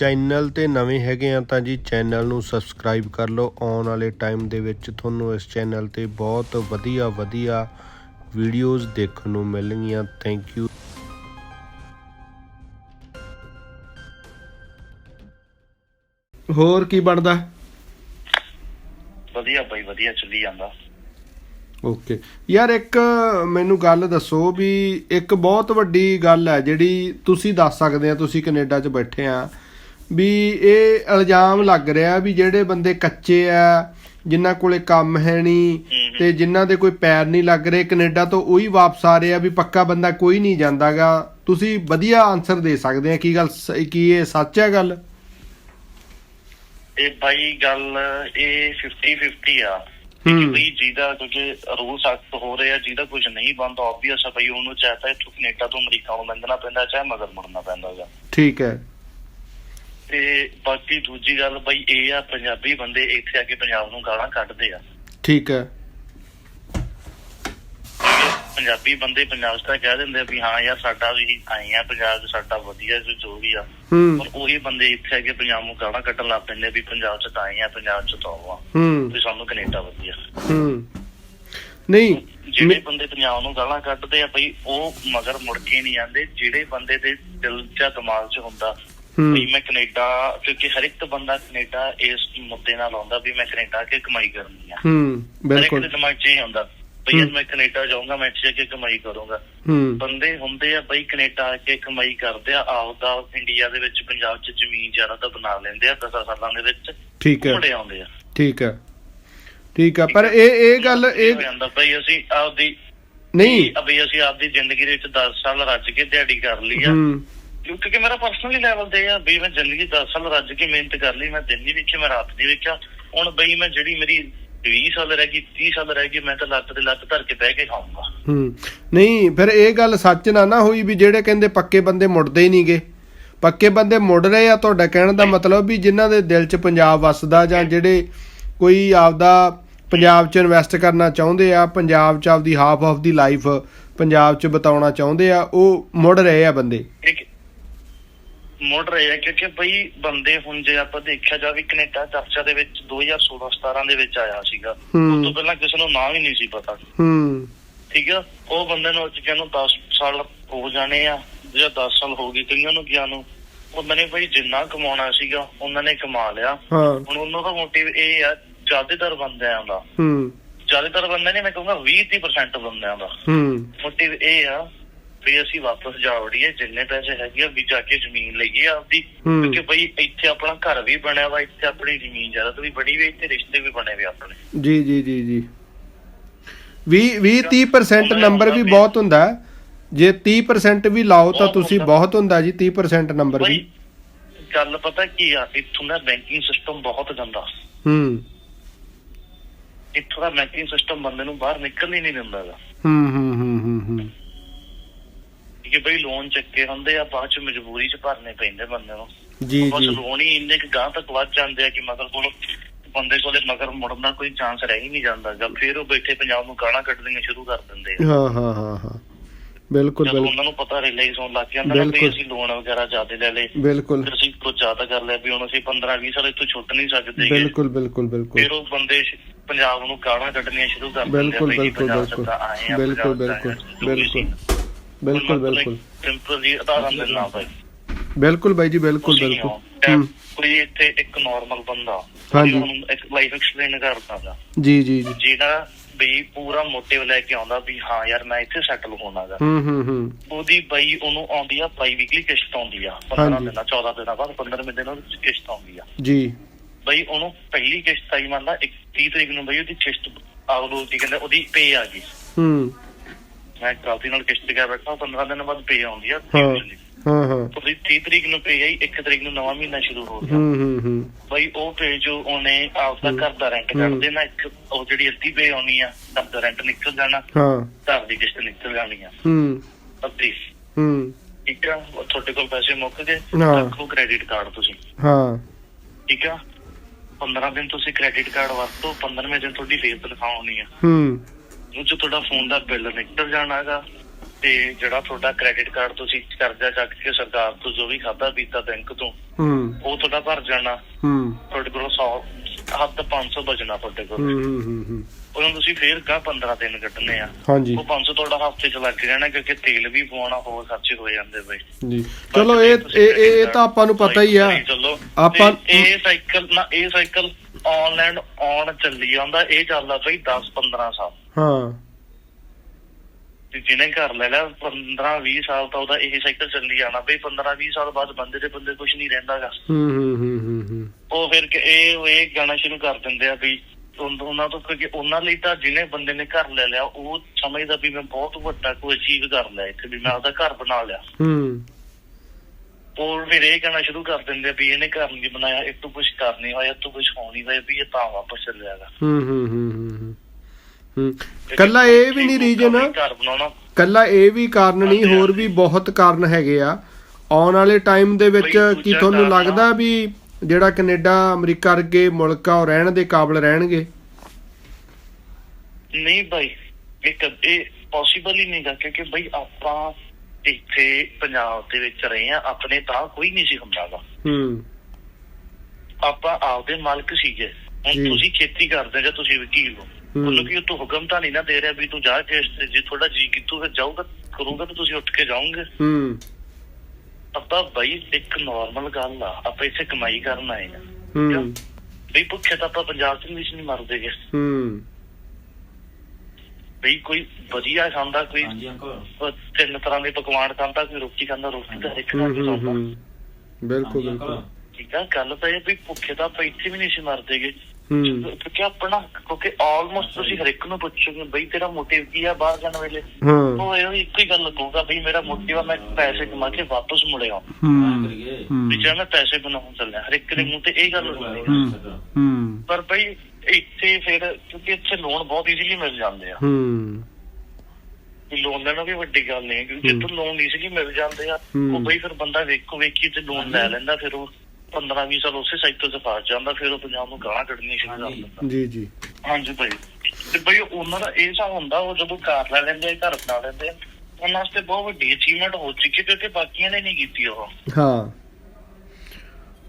Channel ਤੇ ਨਵੇਂ ਹੈਗੇ ਆ ਤਾਂ ਜੀ ਚੈਨਲ ਨੂੰ ਸਬਸਕ੍ਰਾਈਬ ਕਰ ਲਓ। ਆਉਣ ਵਾਲੇ ਟਾਈਮ ਦੇ ਵਿੱਚ ਤੁਹਾਨੂੰ ਇਸ ਚੈਨਲ ਤੇ ਬਹੁਤ ਵਧੀਆ ਵਧੀਆ ਵੀਡੀਓਜ਼ ਦੇਖਣ ਨੂੰ ਮਿਲਣਗੀਆਂ। ਥੈਂਕ ਯੂ ਹੋਰ ਕੀ ਬਣਦਾ? ਵਧੀਆ ਬਾਈ ਵਧੀਆ ਚੱਲੀ ਜਾਂਦਾ। ਓਕੇ ਯਾਰ ਇੱਕ ਮੈਨੂੰ ਗੱਲ ਦੱਸੋ ਵੀ ਇੱਕ ਬਹੁਤ ਵੱਡੀ ਗੱਲ ਹੈ ਜਿਹੜੀ ਤੁਸੀਂ ਦੱਸ ਸਕਦੇ ਆ ਤੁਸੀਂ ਕੈਨੇਡਾ 'ਚ ਬੈਠੇ ਆ। ਵੀ ਇਹ ਇਲਜ਼ਾਮ ਲੱਗ ਰਿਹਾ ਵੀ ਜਿਹੜੇ ਬੰਦੇ ਕੱਚੇ ਆ ਜਿਨ੍ਹਾਂ ਕੋਲੇ ਕੰਮ ਹੈ ਨਹੀਂ। ਤੇ ਜਿਨ੍ਹਾਂ ਦੇ ਕੋਈ ਪੈਰ ਨਹੀਂ ਲੱਗ ਰਹੇ ਕੈਨੇਡਾ ਤੋਂ ਉਹੀ ਵਾਪਸ ਆ ਰਹੇ ਆ ਵੀ ਪੱਕਾ ਬੰਦਾ ਕੋਈ ਨਹੀਂ ਜਾਂਦਾਗਾ। ਤੁਸੀਂ ਵਧੀਆ ਆਨਸਰ ਦੇ ਸਕਦੇ ਆ ਕੀ ਗੱਲ ਕੀ ਇਹ ਸੱਚ ਹੈ ਗੱਲ? ਇਹ ਬਾਈ ਗੱਲ ਇਹ 50 50 ਆ ਬਈ ਜਿਹਦਾ ਕਿਉਂਕਿ ਰੂਲ ਸਖਤ ਹੋ ਰਹੇ ਆ ਜਿਹਦਾ ਕੁਝ ਨਹੀਂ ਬੰਦ ਆਬਵੀਅਸ ਆ ਬਈ ਉਹਨੂੰ ਚਾਹਤਾ ਇੱਥੋਂ ਕੈਨੇਡਾ ਤੋਂ ਅਮਰੀਕਾ ਨੂੰ ਲੰਘਣਾ ਪੈਂਦਾ ਚਾਹੇ ਮਗਰ ਮੁੜਨਾ ਪੈਂਦਾਗਾ ਠੀਕ ਹੈ। ਤੇ ਬਾਕੀ ਦੂਜੀ ਗੱਲ ਬਈ ਇਹ ਆ ਪੰਜਾਬੀ ਬੰਦੇ ਇੱਥੇ ਆ ਕੇ ਪੰਜਾਬ ਨੂੰ ਗਾਲਾਂ ਕੱਢਦੇ ਆ। ਠੀਕ ਹੈ। ਪੰਜਾਬੀ ਬੰਦੇ ਪੰਜਾਬ ਤਾਂ ਕਹਿ ਦਿੰਦੇ ਆ ਵੀ ਹਾਂ ਯਾਰ ਸਾਡਾ ਵੀ ਆਏ ਆ ਪੰਜਾਬ ਸਾਡਾ ਵਧੀਆ ਜੋ ਜੋ ਵੀ ਆ। ਪਰ ਉਹੀ ਬੰਦੇ ਇੱਥੇ ਆ ਕੇ ਪੰਜਾਬ ਨੂੰ ਗਾਲਾਂ ਕੱਢਣ ਲੱਗ ਪੈਂਦੇ ਵੀ ਪੰਜਾਬ 'ਚ ਤਾਂ ਆਏ ਆ ਪੰਜਾਬ 'ਚ ਤਾਂ ਉਹ ਆ। ਹੂੰ। ਵੀ ਸਾਨੂੰ ਕੈਨੇਡਾ ਵਧੀਆ। ਹੂੰ। ਨਹੀਂ ਜਿਹੜੇ ਬੰਦੇ ਪੰਜਾਬ ਨੂੰ ਗਾਲਾਂ ਕੱਢਦੇ ਆ ਬਈ ਉਹ ਮਗਰ ਮੁੜ ਕੇ ਨਹੀਂ ਆਉਂਦੇ। ਜਿਹੜੇ ਬੰਦੇ ਦੇ ਦਿਲ 'ਚ ਦਿਮਾਗ 'ਚ ਹੁੰਦਾ ਵੀ ਮੈਂ ਕੈਨੇਡਾ ਕਿਉਂਕਿ ਹਰ ਇੱਕ ਬੰਦਾ ਕੈਨੇਡਾ ਇਸ ਮੁੱਦੇ ਨਾਲ ਆਉਂਦਾ ਵੀ ਮੈਂ ਕੈਨੇਡਾ ਆ ਕੇ ਕਮਾਈ ਕਰਨੀ ਆ। ਹੂੰ ਬਿਲਕੁਲ। ਦੇ ਦਿਮਾਗ 'ਚ ਹੁੰਦਾ ਬਈ ਯਾਰ। ਮੈਂ ਕੈਨੇਡਾ ਜਾਊਂਗਾ ਮੈਂ ਇੱਥੇ ਆ ਕੇ ਕਮਾਈ ਕਰੂੰਗਾ। ਹੂੰ। ਬੰਦੇ ਹੁੰਦੇ ਆ ਬਈ ਕੈਨੇਡਾ ਆ ਕੇ ਕਮਾਈ ਕਰਦੇ ਆ ਆਪਦਾ ਇੰਡੀਆ ਦੇ ਵਿੱਚ ਪੰਜਾਬ 'ਚ ਜ਼ਮੀਨ ਜ਼ਿਆਦਾ ਤਾਂ ਬਣਾ ਲੈਂਦੇ ਆ 10 ਸਾਲਾਂ ਦੇ ਵਿੱਚ। ਠੀਕ ਹੈ। ਮੁੜੇ ਆਉਂਦੇ ਆ। ਠੀਕ ਹੈ। ਠੀਕ ਹੈ ਪਰ ਇਹ ਇਹ ਗੱਲ ਇਹ ਜਾਂਦਾ ਬਈ ਅਸੀਂ ਆਪਦੀ ਨਹੀਂ। ਅਬੇ ਅਸੀਂ ਆਪਦੀ ਜ਼ਿੰਦਗੀ ਦੇ ਵਿੱਚ 10 ਸਾਲ ਰੱਜ ਕੇ ਦਿਹਾੜੀ ਕਰ ਲਈ ਆ। ਹੂੰ। ਕਿਉਂਕਿ ਮੇਰਾ ਪਰਸਨਲੀ ਲੈਵਲ ਤੇ ਆ ਵੀ ਮੈਂ ਜ਼ਿੰਦਗੀ 10 ਸਾਲ ਰੱਜ ਕੇ ਮਿਹਨਤ ਕਰ ਲਈ ਮੈਂ ਦਿਨ ਵੇਖੇ ਮੈਂ ਰਾਤ ਨਹੀਂ ਵੇਖਿਆ। ਹੁਣ ਬਈ ਮੈਂ ਜਿਹੜੀ ਮੇਰੀ 20 ਸਾਲ ਰਹਿ ਗਈ 30 ਸਾਲ ਰਹਿ ਗਈ ਮੈਂ ਤਾਂ ਲੱਤ ਤੇ ਲੱਤ ਧਰ ਕੇ ਬਹਿ ਕੇ ਖਾਊਂਗਾ। ਹੂੰ। ਨਹੀਂ ਫਿਰ ਇਹ ਗੱਲ ਸੱਚ ਨਾ ਨਾ ਹੋਈ ਵੀ ਜਿਹੜੇ ਕਹਿੰਦੇ ਪੱਕੇ ਬੰਦੇ ਮੁੜਦੇ ਹੀ ਨਹੀਂਗੇ ਪੱਕੇ ਬੰਦੇ ਮੁੜ ਰਹੇ ਆ ਤੁਹਾਡਾ ਕਹਿਣ ਦਾ ਮਤਲਬ ਵੀ ਜਿਨ੍ਹਾਂ ਦੇ ਦਿਲ 'ਚ ਪੰਜਾਬ ਵਸਦਾ ਜਾਂ ਜਿਹੜੇ ਕੋਈ ਆਪਦਾ ਪੰਜਾਬ 'ਚ ਇਨਵੈਸਟ ਕਰਨਾ ਚਾਹੁੰਦੇ ਆ ਪੰਜਾਬ 'ਚ ਆਪਦੀ ਹਾਫ ਆਫ ਦੀ ਲਾਈਫ ਪੰਜਾਬ 'ਚ ਬਿਤਾਉਣਾ ਚਾਹੁੰਦੇ ਆ ਉਹ ਮੁੜ ਰਹੇ ਆ ਬੰਦੇ। ਠੀਕ। ਮੁੜ ਰਹੇ ਆ ਕਿਉਂਕਿ ਬਈ ਬੰਦੇ ਹੁਣ ਜੇ ਆਪਾਂ ਦੇਖਿਆ ਜਾਵੇ ਕੈਨੇਡਾ ਚਰਚਾ ਦੇ ਵਿੱਚ 2016 17 ਦੇ ਵਿੱਚ ਆਇਆ ਸੀਗਾ। ਹੂੰ। ਉਸ ਤੋਂ ਪਹਿਲਾਂ ਕਿਸੇ ਨੂੰ ਨਾਂ ਵੀ ਨਹੀਂ ਸੀ ਪਤਾ। ਹੂੰ। ਠੀਕ ਆ? ਉਹ ਬੰਦੇ ਨੂੰ ਅੱਜ ਨੂੰ 10 ਸਾਲ ਹੋ ਜਾਣੇ ਆ ਜਾਂ 10 ਸਾਲ ਹੋ ਗਏ ਕਈਆਂ ਨੂੰ ਗਿਆ ਨੂੰ। ਉਹਨਾਂ ਨੇ ਬਈ ਜਿੰਨਾ ਕਮਾਉਣਾ ਸੀਗਾ ਉਹਨਾਂ ਨੇ ਕਮਾ ਲਿਆ। ਹਾਂ। ਹੁਣ ਉਹਨਾਂ ਦਾ ਮੋਟਿਵ ਇਹ ਆ ਜ਼ਿਆਦਾਤਰ ਬੰਦਿਆਂ ਦਾ। ਹੂੰ। ਜ਼ਿਆਦਾਤਰ ਬੰਦੇ ਨੇ ਮੈਂ ਕਹੂੰਗਾ 20-30% ਬੰਦਿਆਂ ਦਾ। ਹੂੰ। ਮੋਟਿਵ ਇਹ ਆ ਵੀ ਅਸੀਂ ਵਾਪਸ ਜਾ ਵੜੀਏ ਜਿੰਨੇ ਪੈਸੇ ਹੈਗੇ ਆ ਵੀ ਜਾ ਕੇ ਜ਼ਮੀਨ ਲਈਏ ਆਪਦੀ। ਕਿਉਂਕਿ ਬਈ ਇੱਥੇ ਆਪਣਾ ਘਰ ਵੀ ਬਣਿਆ ਵਾ ਇੱਥੇ ਆਪਣੀ ਜ਼ਮੀਨ ਜ਼ਿਆਦਾ ਵੀ ਬਣੀ ਵੀ ਇੱਥੇ ਰਿਸ਼ਤੇ ਵੀ ਬਣੇ ਵੀ ਆਪਣੇ। ਜੀ ਜੀ ਜੀ ਜੀ। 20 20 30% ਨੰਬਰ ਵੀ ਬਹੁਤ ਹੁੰਦਾ। ਜੇ 30% ਵੀ ਲਾਓ ਤਾਂ ਤੁਸੀਂ। ਬਹੁਤ ਹੁੰਦਾ ਜੀ 30% ਨੰਬਰ ਵੀ। ਗੱਲ ਪਤਾ ਕੀ ਆ ਇੱਥੋਂ ਦਾ ਬੈਂਕਿੰਗ ਸਿਸਟਮ ਬਹੁਤ ਗੰਦਾ। ਹੂੰ। ਇੱਥੋਂ ਦਾ ਬੈਂਕਿੰਗ ਸਿਸਟਮ ਬੰਦੇ ਨੂੰ ਬਾਹਰ ਨਿਕਲਣ ਹੀ ਨਹੀਂ ਦਿੰਦਾ ਹੂੰ ਹੂੰ ਹੂੰ ਹੂੰ। ਕਿ ਬਈ ਲੋਨ ਚੱਕੇ ਹੁੰਦੇ ਆ ਬਾਅਦ ਚ ਮਜਬੂਰੀ ਚ ਭਰਨੇ ਪੈਂਦੇ ਬੰਦੇ ਨੂੰ। ਜੀ ਬਸ ਜੀ। ਲੋਨ ਹੀ ਇੰਨੇ ਕੁ ਗਾਂ ਤੱਕ ਵੱਧ ਜਾਂਦੇ ਆ ਕਿ ਮਗਰ ਕੋਲ ਬੰਦੇ ਕੋਲੇ ਮਗਰ ਮੁੜਨ ਦਾ ਕੋਈ ਚਾਂਸ ਰਹਿ ਹੀ ਨਹੀਂ ਜਾਂਦਾ ਜਦ ਫਿਰ ਉਹ ਬੈਠੇ ਪੰਜਾਬ ਨੂੰ ਗਾਲਾਂ ਕੱਢਣੀਆਂ ਸ਼ੁਰੂ ਕਰ ਦਿੰਦੇ ਆ। ਹਾਂ ਹਾਂ ਹਾਂ ਹਾਂ। ਬਿਲਕੁਲ ਬਿਲਕੁਲ। ਉਹਨਾਂ ਨੂੰ ਪਤਾ ਰਿਲਾਈਜ਼ ਹੋਣ ਲੱਗ ਜਾਂਦਾ ਬਿਲਕੁਲ। ਅਸੀਂ ਲੋਨ ਵਗੈਰਾ ਜ਼ਿਆਦਾ ਲੈ ਲਏ ਬਿਲਕੁਲ। ਫਿਰ ਅਸੀਂ ਕੁਝ ਜ਼ਿਆਦਾ ਕਰ ਲਿਆ ਵੀ ਹੁਣ ਅਸੀਂ 15 20 ਸਾਲ ਇੱਥੋਂ ਛੁੱਟ ਨਹੀਂ ਸਕਦੇ। ਬਿਲਕੁਲ ਬਿਲਕੁਲ ਬਿਲਕੁਲ। ਫਿਰ ਉਹ ਬੰਦੇ ਪੰਜਾਬ ਨੂੰ ਗਾਲਾਂ ਕੱਢਣੀਆਂ ਸ਼ੁਰੂ ਕਰ ਦਿੰਦੇ ਬਿਲਕੁਲ ਬਿਲਕੁਲ ਬਿਲਕੁਲ। ਬਿਲਕੁਲ ਬਿਲਕੁਲ। ਬਿਲਕੁਲ। ਬਿਲਕੁਲ। ਸਿੰਪਲ ਜੀ ਉਦਾਹਰਨ ਦਿੰਦਾ ਭਾਈ ਬਿਲਕੁਲ ਬਾਈ ਜੀ ਬਿਲਕੁਲ ਬਿਲਕੁਲ। ਕੋਈ ਇੱਥੇ ਇੱਕ ਨਾਰਮਲ ਬੰਦਾ ਹਾਂਜੀ। ਇੱਕ ਲਾਈਫ ਐਕਸਪਲੇਨ ਕਰਦਾ ਗਾ। ਜੀ ਜੀ ਜੀ। ਜਿਹੜਾ ਵੀ ਪੂਰਾ ਮੋਟਿਵ ਲੈ ਕੇ ਆਉਂਦਾ ਵੀ ਹਾਂ ਯਾਰ ਮੈਂ ਇੱਥੇ ਸੈਟਲ ਹੋਣਾਗਾ ਹੂੰ ਹੂੰ ਹੂੰ। ਉਹਦੀ ਬਈ ਉਹਨੂੰ ਆਉਂਦੀ ਆ ਬਾਈ ਵੀਕਲੀ ਕਿਸ਼ਤ ਆਉਂਦੀ ਆ 15 ਹਾਂਜੀ। ਦਿਨਾਂ 14 ਦਿਨਾਂ ਬਾਅਦ 15ਵੇਂ ਦਿਨ ਉਹਦੀ ਕਿਸ਼ਤ ਆਉਂਦੀ ਆ। ਜੀ। ਬਈ ਉਹਨੂੰ ਪਹਿਲੀ ਕਿਸ਼ਤ ਆਈ ਮੰਨ ਲਾ 31 ਤਰੀਕ ਨੂੰ ਬਈ ਉਹਦੀ ਕਿਸ਼ਤ ਆਉਲੋ ਕਹਿੰਦੇ ਉਹਦੀ ਪੇ ਆ ਗਈ। ਹੂੰ। ਮੈਂ ਗਲਤੀ ਨਾਲ ਕਿਸ਼ਤ ਕਰ ਬੈਠਾ 15 ਦਿਨ ਬਾਅਦ ਪੇ ਆਉਂਦੀ ਆ ਹਾਂ। ਹਾਂ ਹਾਂ। ਉਹਦੀ 30 ਤਰੀਕ ਨੂੰ ਪੇ ਆਈ 1 ਤਰੀਕ ਨੂੰ ਨਵਾਂ ਮਹੀਨਾ ਸ਼ੁਰੂ ਹੋ ਗਿਆ। ਹੂੰ ਹੂੰ ਹੂੰ। ਬਈ ਉਹ ਪੇ ਜੋ ਉਹਨੇ ਆਪਦਾ। ਘਰ ਦਾ ਰੈਂਟ। ਕੱਢ ਦੇਣਾ ਇੱਕ ਉਹ ਜਿਹੜੀ ਅੱਧੀ ਪੇ ਆਉਣੀ ਆ ਘਰ ਦਾ ਰੈਂਟ ਨਿਕਲ ਜਾਣਾ ਹਾਂ। ਘਰ ਦੀ ਕਿਸ਼ਤ ਨਿਕਲ ਜਾਣੀ ਆ। ਹੂੰ। ਅੱਧੀ ਹੂੰ। ਠੀਕ ਆ? ਤੁਹਾਡੇ ਕੋਲ ਪੈਸੇ ਮੁੱਕ ਗਏ। ਰੱਖੋ ਕ੍ਰੈਡਿਟ ਕਾਰਡ ਤੁਸੀਂ। ਹਾਂ। ਠੀਕ ਆ? 15 ਦਿਨ ਤੁਸੀਂ ਕ੍ਰੈਡਿਟ ਕਾਰਡ ਵਰਤੋ 15ਵੇਂ ਦਿਨ ਤੁਹਾਡੀ ਫੇਸ ਆਉਣੀ ਆ। ਹੂੰ। 'ਚ ਤੁਹਾਡਾ ਫੋਨ ਦਾ ਬਿੱਲ ਨਿਕਲ ਜਾਣਾਗਾ ਤੇ ਜਿਹੜਾ ਤੁਹਾਡਾ ਕ੍ਰੈਡਿਟ ਕਾਰਡ ਤੁਸੀਂ ਕਰਜ਼ਾ ਚੱਕ ਕੇ ਸਰਕਾਰ ਤੋਂ ਜੋ ਵੀ ਖਾਦਾ ਪੀਤਾ ਬੈਂਕ ਤੋਂ ਹੂੰ। ਉਹ ਤੁਹਾਡਾ ਭਰ ਜਾਣਾ। ਹੂੰ। ਤੁਹਾਡੇ ਕੋਲ 100 ਹੱਦ 500 ਬਚਣਾ ਤੁਹਾਡੇ ਕੋਲ। ਹੂੰ ਹੂੰ ਹੂੰ, ਉਹਨਾਂ ਤੁਸੀਂ ਫੇਰ ਕਾ 15 ਦਿਨ ਕੱਢਣੇ ਆ ਹਾਂਜੀ। ਉਹ 500 ਤੁਹਾਡਾ ਹਫ਼ਤੇ ਚ ਲੱਗ ਜਾਣਾ ਕਿਉਂਕਿ ਤੇਲ ਵੀ ਪਵਾਉਣਾ ਹੋਰ ਖਰਚੇ ਹੋ ਜਾਂਦੇ ਬਈ। ਜੀ। ਚਲੋ ਇਹ ਇਹ ਇਹ ਤਾਂ ਆਪਾਂ ਨੂੰ ਪਤਾ ਹੀ ਆ। ਚਲੋ। ਆਪਾਂ- ਇਹ ਸਾਈਕਲ ਨਾ ਇਹ ਸਾਈਕਲ ਆਨਲਾਈਨ ਆਨ ਚੱਲੀ ਜਾਂਦਾ ਇਹ ਚੱਲਦਾ ਬਈ 10 15 ਸਾਲ। ਹਾਂ। ਤੇ ਜਿਹਨੇ ਘਰ ਲੈ ਲਿਆ 15 20 ਸਾਲ ਤਾਂ ਉਹਦਾ ਇਹ ਸਾਈਕਲ ਚੱਲੀ ਜਾਣਾ। ਬਈ 15 20 ਸਾਲ ਬਾਅਦ ਬੰਦੇ ਦੇ ਬੰਦੇ ਕੁਝ ਨਹੀਂ ਰਹਿੰਦਾਗਾ। ਹੂੰ ਹੂੰ ਹੂੰ ਹੂੰ ਹੂੰ। ਉਹ ਫਿਰ ਕਿ ਇਹ ਇਹ ਗਾਣਾ ਸ਼ੁਰੂ ਕਰ ਦਿੰਦੇ ਆ ਵੀ ਉਨ- ਉਹਨਾਂ ਤੋਂ ਕਿਉਂਕਿ ਉਹਨਾਂ ਲਈ ਤਾਂ ਜਿਹਨੇ ਬੰਦੇ ਨੇ ਘਰ ਲੈ ਲਿਆ ਉਹ ਸਮਝਦਾ ਵੀ ਮੈਂ ਬਹੁਤ ਵੱਡਾ ਕੋਈ ਅਚੀਵ ਕਰ ਲਿਆ ਇੱਥੇ ਵੀ ਮੈਂ ਆਪਦਾ ਘਰ ਬਣਾ ਲਿਆ। ਹੂੰ। ਉਹ ਫਿਰ ਇਹ ਕਹਿਣਾ ਸ਼ੁਰੂ ਕਰ ਦਿੰਦੇ ਆ ਵੀ ਇਹਨੇ ਘਰ ਨਹੀਂ ਬਣਾਇਆ ਇਹ ਤੋਂ ਕੁਝ ਕਰ ਨਹੀਂ ਹੋਇਆ ਇਹ ਤੋਂ ਕੁਝ ਹੋ ਨਹੀਂ ਹੋਇਆ ਵੀ ਇਹ ਤਾਂ ਵਾਪਸ ਚੱਲਿਆਗਾ ਹੂੰ ਹੂੰ ਹੂੰ ਹੂੰ ਹੂੰ। ਹੂੰ। ਕੱਲਾ ਇਹ ਵੀ ਨਹੀਂ ਰੀਜਨ ਘਰ ਬਣਾਉਣਾ। ਕੱਲਾ ਇਹ ਵੀ ਕਾਰਨ ਨਹੀਂ ਹੋਰ ਵੀ ਬਹੁਤ ਕਾਰਨ ਹੈਗੇ ਆ। ਆਉਣ ਵਾਲੇ ਟਾਈਮ ਦੇ ਵਿੱਚ ਕੀ ਤੁਹਾਨੂੰ ਲੱਗਦਾ ਵੀ ਜਿਹੜਾ ਕੈਨੇਡਾ ਅਮਰੀਕਾ ਵਰਗੇ ਮੁਲਕ ਆ ਉਹ ਰਹਿਣ ਦੇ ਕਾਬਿਲ ਰਹਿਣਗੇ? ਨਹੀਂ ਭਾਈ ਇਹ ਕਦ- ਪੋਸੀਬਲ ਹੀ ਨਹੀਂਗਾ ਕਿਉਂਕਿ ਬਈ ਆਪਾਂ ਇੱਥੇ ਪੰਜਾਬ ਦੇ ਵਿੱਚ ਰਹੇ ਆ ਆਪਣੇ ਤਾਂ ਕੋਈ ਨਹੀਂ ਸੀ ਹੁੰਦਾਗਾ। ਹੂੰ। ਆਪਾਂ ਆਪਦੇ ਮਾਲਕ ਸੀਗੇ। ਤੁਸੀਂ ਖੇਤੀ ਕਰਦੇ ਜਾਂ ਤੁਸੀਂ ਵਕੀਲ ਹੋ। ਤੁਹਾਨੂੰ ਕੀ ਤੂੰ ਹੁਕਮ ਤਾਂ ਨਹੀਂ ਨਾ ਦੇ ਰਿਹਾ ਵੀ ਤੂੰ ਜਾ ਕੇ ਇਸ ਤੇ ਜੇ ਤੁਹਾਡਾ ਜੀ ਕਿਤੂ ਫਿਰ ਜਾਊਗਾ ਕਰੂਗਾ ਤਾਂ ਤੁਸੀਂ ਉੱਠ ਕੇ ਜਾਓਗੇ। ਹੂੰ। ਆਪਾਂ ਬਈ ਇੱਕ ਨਾਰਮਲ ਗੱਲ ਆ ਆਪਾਂ ਇੱਥੇ ਕਮਾਈ ਕਰਨ ਆਏ ਆ। ਹੂੰ। ਬਈ ਭੁੱਖੇ ਤਾਂ ਆਪਾਂ ਪੰਜਾਬ 'ਚ ਵੀ ਨਹੀਂ ਮਰਦੇਗੇ ਹੂੰ। ਬਈ ਕੋਈ ਵਧੀਆ ਖਾਂਦਾ ਕੋਈ ਹਾਂਜੀ ਅੰਕਲ ਅਹ ਤਿੰਨ ਤਰ੍ਹਾਂ ਦੇ ਪਕਵਾਨ ਖਾਂਦਾ ਕੋਈ ਰੋਟੀ ਖਾਂਦਾ ਰੋਟੀ ਤਾਂ ਇੱਕ ਹੂੰ ਬਿਲਕੁਲ ਬਿਲਕੁਲ। ਠੀਕ ਆ? ਗੱਲ ਤਾਂ ਇਹ ਵੀ ਭੁੱਖੇ ਤਾਂ ਆਪਾਂ ਇੱਥੇ ਵੀ ਨਹੀਂ ਸੀ ਮਰਦੇਗੇ ਕਿਉਂਕਿ ਆਪਣਾ ਕਿਉਂਕਿ ਆਲਮੋਸਟ ਤੁਸੀਂ ਹਰ ਇੱਕ ਨੂੰ ਪੁੱਛੋਗੇ ਬਈ ਤੇਰਾ ਮੋਟਿਵ ਕੀ ਆ ਬਾਹਰ ਜਾਣ ਵੇਲੇ? ਉਹ ਇਹ ਇੱਕੋ ਹੀ ਗੱਲ ਲੱਗੂਗਾ ਬਈ ਮੇਰਾ ਮੋਟਿਵ ਆ ਮੈਂ ਪੈਸੇ ਕਮਾ ਕੇ ਵਾਪਸ ਮੁੜਿਆ। ਐਂ ਹੂੰ। ਕਰੀਏ ਵੀ ਹੂੰ ਜੇ ਮੈਂ ਪੈਸੇ ਬਣਾਉਣ ਚੱਲਿਆ ਹਰ ਇੱਕ ਦੇ ਮੂੰਹ ਤੇ ਇਹ ਗੱਲ ਹੁੰਦੀ ਆ। ਹੂੰ। ਹੂੰ। ਪਰ ਬਈ ਇੱਥੇ ਫਿਰ ਕਿਉਂਕਿ ਇੱਥੇ ਲੋਨ ਬਹੁਤ ਈਜ਼ੀਲੀ ਮਿਲ ਜਾਂਦੇ ਆ। ਲੋਨ ਲੈਣਾ ਵੀ ਵੱਡੀ ਗੱਲ ਨਹੀਂ ਕਿਉਂਕਿ ਜਿੱਥੋਂ ਲੋਨ ਈਜ਼ੀਲੀ ਮਿਲ ਜਾਂਦੇ ਆ। ਉਹ ਬਈ ਫਿਰ ਬੰਦਾ ਵੇਖੋ ਵੇਖੀ ਤੇ ਲੋਨ ਲੈ ਲੈਂਦਾ ਫਿਰ ਉਹ। 15 20 ਸਾਲ ਉਸੇ ਸਾਈਕਲ 'ਚ ਫਸ ਜਾਂਦਾ ਫਿਰ ਉਹ ਪੰਜਾਬ ਨੂੰ ਗਾਲਾਂ ਕੱਢਣੀ ਸ਼ੁਰੂ ਕਰ। ਦਿੰਦਾ। ਜੀ ਜੀ। ਹਾਂਜੀ ਭਾਈ। ਤੇ ਭਾਈ ਉਹਨਾਂ ਦਾ ਇਹ ਹਿਸਾਬ ਹੁੰਦਾ ਉਹ ਜਦੋਂ ਘਰ ਲੈ ਲੈਂਦੇ ਘਰ ਬਣਾ ਲੈਂਦੇ ਉਹਨਾਂ ਵਾਸਤੇ ਬਹੁਤ ਵੱਡੀ ਅਚੀਵਮੈਂਟ ਹੋ ਚੁੱਕੀ ਕਿਉਂਕਿ ਬਾਕੀਆਂ ਨੇ ਨਹੀਂ ਕੀਤੀ ਉਹ। ਹਾਂ।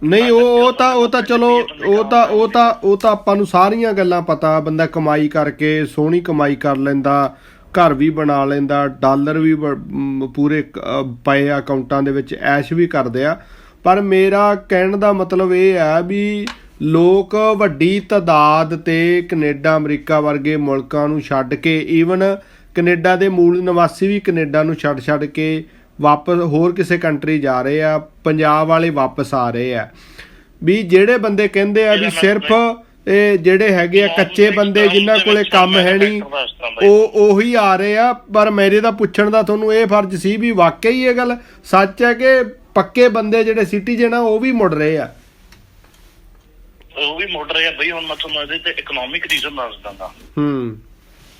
ਨਹੀਂ ਉਹ ਉਹ ਤਾਂ ਉਹ ਤਾਂ ਚਲੋ ਉਹ ਤਾਂ ਉਹ ਤਾਂ ਉਹ ਤਾਂ ਆਪਾਂ ਨੂੰ ਸਾਰੀਆਂ ਗੱਲਾਂ ਪਤਾ। ਬੰਦਾ ਕਮਾਈ ਕਰਕੇ ਸੋਹਣੀ ਕਮਾਈ ਕਰ ਲੈਂਦਾ ਘਰ ਵੀ ਬਣਾ ਲੈਂਦਾ ਡਾਲਰ ਵੀ ਪੂਰੇ ਪਏ ਅਕਾਊਂਟਾਂ ਦੇ ਵਿੱਚ ਐਸ਼ ਵੀ ਕਰਦੇ ਆ। ਪਰ ਮੇਰਾ ਕਹਿਣ ਦਾ ਮਤਲਬ ਇਹ ਹੈ ਵੀ ਲੋਕ ਵੱਡੀ ਤਾਦਾਦ ਤੇ ਕੈਨੇਡਾ ਅਮਰੀਕਾ ਵਰਗੇ ਮੁਲਕਾਂ ਨੂੰ ਛੱਡ ਕੇ ਈਵਨ ਕੈਨੇਡਾ ਦੇ ਮੂਲ ਨਿਵਾਸੀ ਵੀ ਕੈਨੇਡਾ ਨੂੰ ਛੱਡ ਛੱਡ ਕੇ ਵਾਪਸ ਹੋਰ ਕਿਸੇ ਕੰਟਰੀ ਜਾ ਰਹੇ ਆ ਪੰਜਾਬ ਵਾਲੇ ਵਾਪਸ ਆ ਰਹੇ ਆ। ਵੀ ਜਿਹੜੇ ਬੰਦੇ ਕਹਿੰਦੇ ਆ ਵੀ ਸਿਰਫ ਇਹ ਜਿਹੜੇ ਹੈਗੇ ਆ ਕੱਚੇ ਬੰਦੇ ਜਿਨ੍ਹਾਂ ਕੋਲੇ ਕੰਮ ਹੈ ਨਹੀਂ ਉਹ ਉਹੀ ਆ ਰਹੇ ਆ। ਪਰ ਮੇਰੇ ਦਾ ਪੁੱਛਣ ਦਾ ਤੁਹਾਨੂੰ ਇਹ ਫਰਜ਼ ਸੀ ਵੀ ਵਾਕਈ ਇਹ ਗੱਲ ਸੱਚ ਹੈ ਕਿ ਪੱਕੇ ਬੰਦੇ ਜਿਹੜੇ ਸਿਟੀਜ਼ਨ ਆ ਉਹ ਵੀ ਮੁੜ ਰਹੇ ਆ। ਉਹ ਵੀ ਮੁੜ ਰਹੇ ਆ। ਬਈ ਹੁਣ ਮੈਂ ਤੁਹਾਨੂੰ ਇਹਦੇ ਤੇ ਇਕਨੋਮਿਕ ਰੀਜ਼ਨ ਦੱਸ ਦਿੰਦਾ। ਹੂੰ।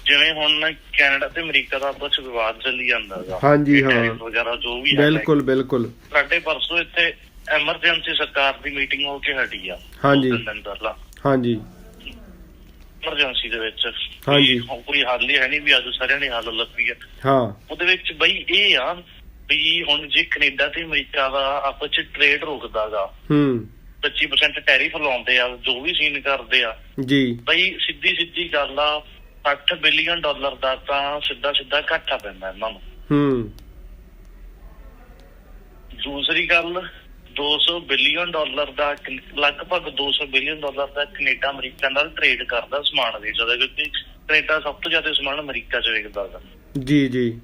ਜਿਵੇਂ ਹੁਣ ਕੈਨੇਡਾ ਤੇ ਅਮਰੀਕਾ ਦਾ ਆਪਸ ਚ ਵਿਵਾਦ ਚੱਲੀ ਜਾਂਦਾ ਹੈਗਾ। ਹਾਂਜੀ, ਹਾਂ। ਵਗੈਰਾ ਜੋ ਵੀ ਹੈ ਬਿਲਕੁਲ ਬਿਲਕੁਲ। ਸਾਡੇ ਪਰਸੋਂ ਇੱਥੇ ਐਮਰਜੈਂਸੀ ਸਰਕਾਰ ਦੀ ਮੀਟਿੰਗ ਹੋ ਕੇ ਹਟੀ ਆ। ਹਾਂਜੀ। ਹਾਂਜੀ। ਐਮਰਜੈਂਸੀ ਦੇ ਵਿੱਚ। ਹਾਂਜੀ। ਕੋਈ ਹੱਲ ਹੀ ਹੈ ਨਹੀਂ ਵੀ ਅੱਜ ਸਾਰਿਆਂ ਨੇ ਹੱਲ ਲੱਭੀ ਆ। ਹਾਂ। ਉਹਦੇ ਵਿੱਚ ਬਈ ਇਹ ਆ ਵੀ ਹੁਣ ਜੇ ਕੈਨੇਡਾ ਤੇ ਅਮਰੀਕਾ ਦਾ ਆਪਸ ਚ ਟ੍ਰੇਡ ਰੁਕਦਾਗਾ ਹੂੰ। 25% ਟੈਰਿਫ ਲਾਉਂਦੇ ਆ ਜੋ ਵੀ ਸੀਨ ਕਰਦੇ ਆ। ਜੀ। ਬਈ ਸਿੱਧੀ ਸਿੱਧੀ ਗੱਲ ਆ 8 ਬਿਲੀਅਨ ਡਾਲਰ ਦਾ ਤਾਂ ਸਿੱਧਾ ਸਿੱਧਾ ਘਾਟਾ ਪੈਂਦਾ ਇਹਨਾਂ ਨੂੰ। ਹੂੰ। ਦੂਸਰੀ ਗੱਲ 200 ਬਿਲੀਅਨ ਡਾਲਰ ਦਾ ਲਗਭਗ 200 ਬਿਲੀਅਨ ਡਾਲਰ ਦਾ ਕੈਨੇਡਾ ਅਮਰੀਕਾ ਨਾਲ ਟ੍ਰੇਡ ਕਰਦਾ ਸਮਾਨ ਵੇਚਦਾ ਕਿਉਂਕਿ ਕੈਨੇਡਾ ਸਭ ਤੋਂ ਜ਼ਿਆਦਾ ਸਮਾਨ ਅਮਰੀਕਾ 'ਚ ਵੇਚਦਾ ਜੀ ਜੀ।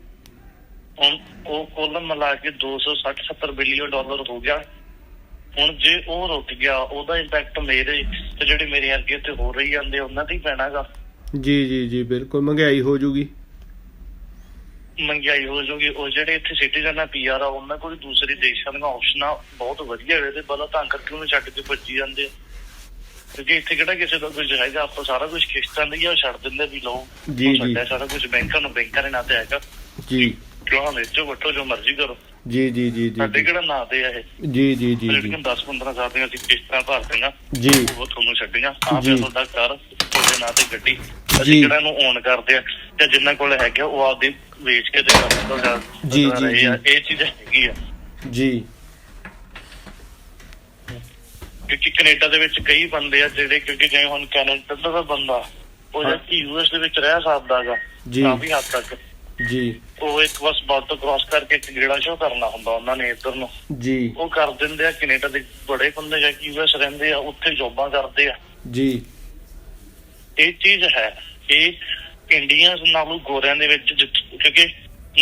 ਹੁਣ ਉਹ ਕੁੱਲ ਮਿਲਾ ਕੇ 260 70 ਬਿਲੀਅਨ ਡਾਲਰ ਹੋ ਗਿਆ। ਹੁਣ ਜੇ ਉਹ ਰੁਕ ਗਿਆ ਉਹਦਾ ਇੰਪੈਕਟ ਮੇਰੇ ਤੇ ਜਿਹੜੇ ਮੇਰੇ ਅੱਗੇ ਤੇ ਹੋ ਰਹੀ ਜਾਂਦੇ ਉਹਨਾਂ ਤੇ ਹੀ ਪੈਣਾਗਾ। ਜੀ ਜੀ ਜੀ ਬਿਲਕੁਲ ਮਹਿੰਗਾਈ ਹੋ ਜੂਗੀ। ਮਹਿੰਗਾਈ ਹੋ ਜਾਊਗੀ ਉਹ ਜਿਹੜੇ ਇੱਥੇ ਸਿਟੀਜ਼ਨ ਆ ਪੀਆਰ ਆ ਉਹਨਾਂ ਕੋਲ ਦੂਸਰੇ ਦੇਸ਼ਾਂ ਦੀਆਂ ਆਪਸ਼ਨਾਂ ਬਹੁਤ ਵਧੀਆ ਹੋਵੇ ਤੇ ਬਲਾ ਤਾਂ ਕਰਕੇ ਉਹਨੂੰ ਛੱਡ ਕੇ ਭੱਜੀ ਜਾਂਦੇ। ਕਿਉਂਕਿ ਇੱਥੇ ਕਿਹੜਾ ਕਿਸੇ ਦਾ ਕੁਝ ਹੈਗਾ ਆਪਾਂ ਸਾਰਾ ਕੁਝ ਕਿਸ਼ਤਾਂ ਦੀ ਆ ਛੱਡ ਦਿੰਦੇ ਵੀ ਲਓ। ਜੀ, ਜੀ। ਸਾਰਾ ਕੁਝ ਬੈਂਕਾਂ ਨੂੰ ਬੈਂਕਾਂ ਦੇ ਨਾਂ ਤੇ ਹੈਗਾ। ਜੀ। ਕਿਉਂ ਵੇਚੋ ਵੱਟੋ ਜੋ ਮਰਜ਼ੀ ਕਰੋ। ਜੀ ਜੀ ਜੀ ਜੀ ਸਾਡੇ ਕਿਹੜਾ ਨਾਂ ਤੇ ਆ ਇਹ? ਜੀ ਜੀ ਜੀ ਜਿਹੜੀਆਂ 10 15 ਸਾਲ ਦੀਆਂ ਅਸੀਂ ਕਿਸ਼ਤਾਂ ਭਰਦੇ ਜੀ। ਉਹ ਤੁਹਾਨੂੰ ਛੱਡੀਆਂ। ਆਪ ਜੀ। ਤੁਹਾਡਾ ਘਰ ਤੁਹਾਡੇ ਨਾਂ ਤੇ ਗੱਡੀ। ਜੀ। ਅਸੀਂ ਕਿਹੜਾ ਨੂੰ ਓਨ ਕਰਦੇ ਆ? ਤੇ ਜਿੰਨਾਂ ਕੋਲ ਹੈਗਾ ਉਹ ਆਪਦੇ ਵੇਚ ਕੇ ਕੰਮ ਕਰ ਜੀ, ਜੀ, ਇਹ ਇਹ ਚੀਜ਼ ਹੈਗੀ ਆ। ਜੀ। ਕਿਉਂਕਿ ਕੈਨੇਡਾ ਦੇ ਵਿੱਚ ਕਈ ਬੰਦੇ ਆ ਜਿਹੜੇ ਕਿਉਂਕਿ ਜਿਵੇਂ ਹੁਣ ਕੈਨੇਡਾ ਦਾ ਬੰਦਾ ਉਹ। ਜਿਹੜਾ ਯੂਐਸ ਦੇ ਵਿੱਚ ਰਹਿ ਸਕਦਾਗਾ ਜੀ। ਕਾਫੀ ਹੱਦ ਤੱਕ। ਜੀ। ਉਹ ਇੱਕ ਬਸ ਬਾਰਡਰ ਕ੍ਰਾਸ ਕਰਕੇ ਇੱਕ ਗੇੜਾ ਸ਼ੋ ਕਰਨਾ ਹੁੰਦਾ ਉਹਨਾਂ ਨੇ ਇੱਧਰ ਨੂੰ। ਜੀ। ਉਹ ਕਰ ਦਿੰਦੇ ਆ ਕੈਨੇਡਾ ਦੇ ਬੜੇ ਬੰਦੇ ਜਾਂ ਯੂਐਸ ਰਹਿੰਦੇ ਆ ਉੱਥੇ ਜੌਬਾਂ ਕਰਦੇ ਆ। ਜੀ। ਇਹ ਚੀਜ਼ ਹੈ ਇਹ ਇੰਡੀਅਨਸ ਨਾਲੋਂ ਗੋਰਿਆਂ ਦੇ ਵਿੱਚ ਜਿੱਥ- ਕਿਉਂਕਿ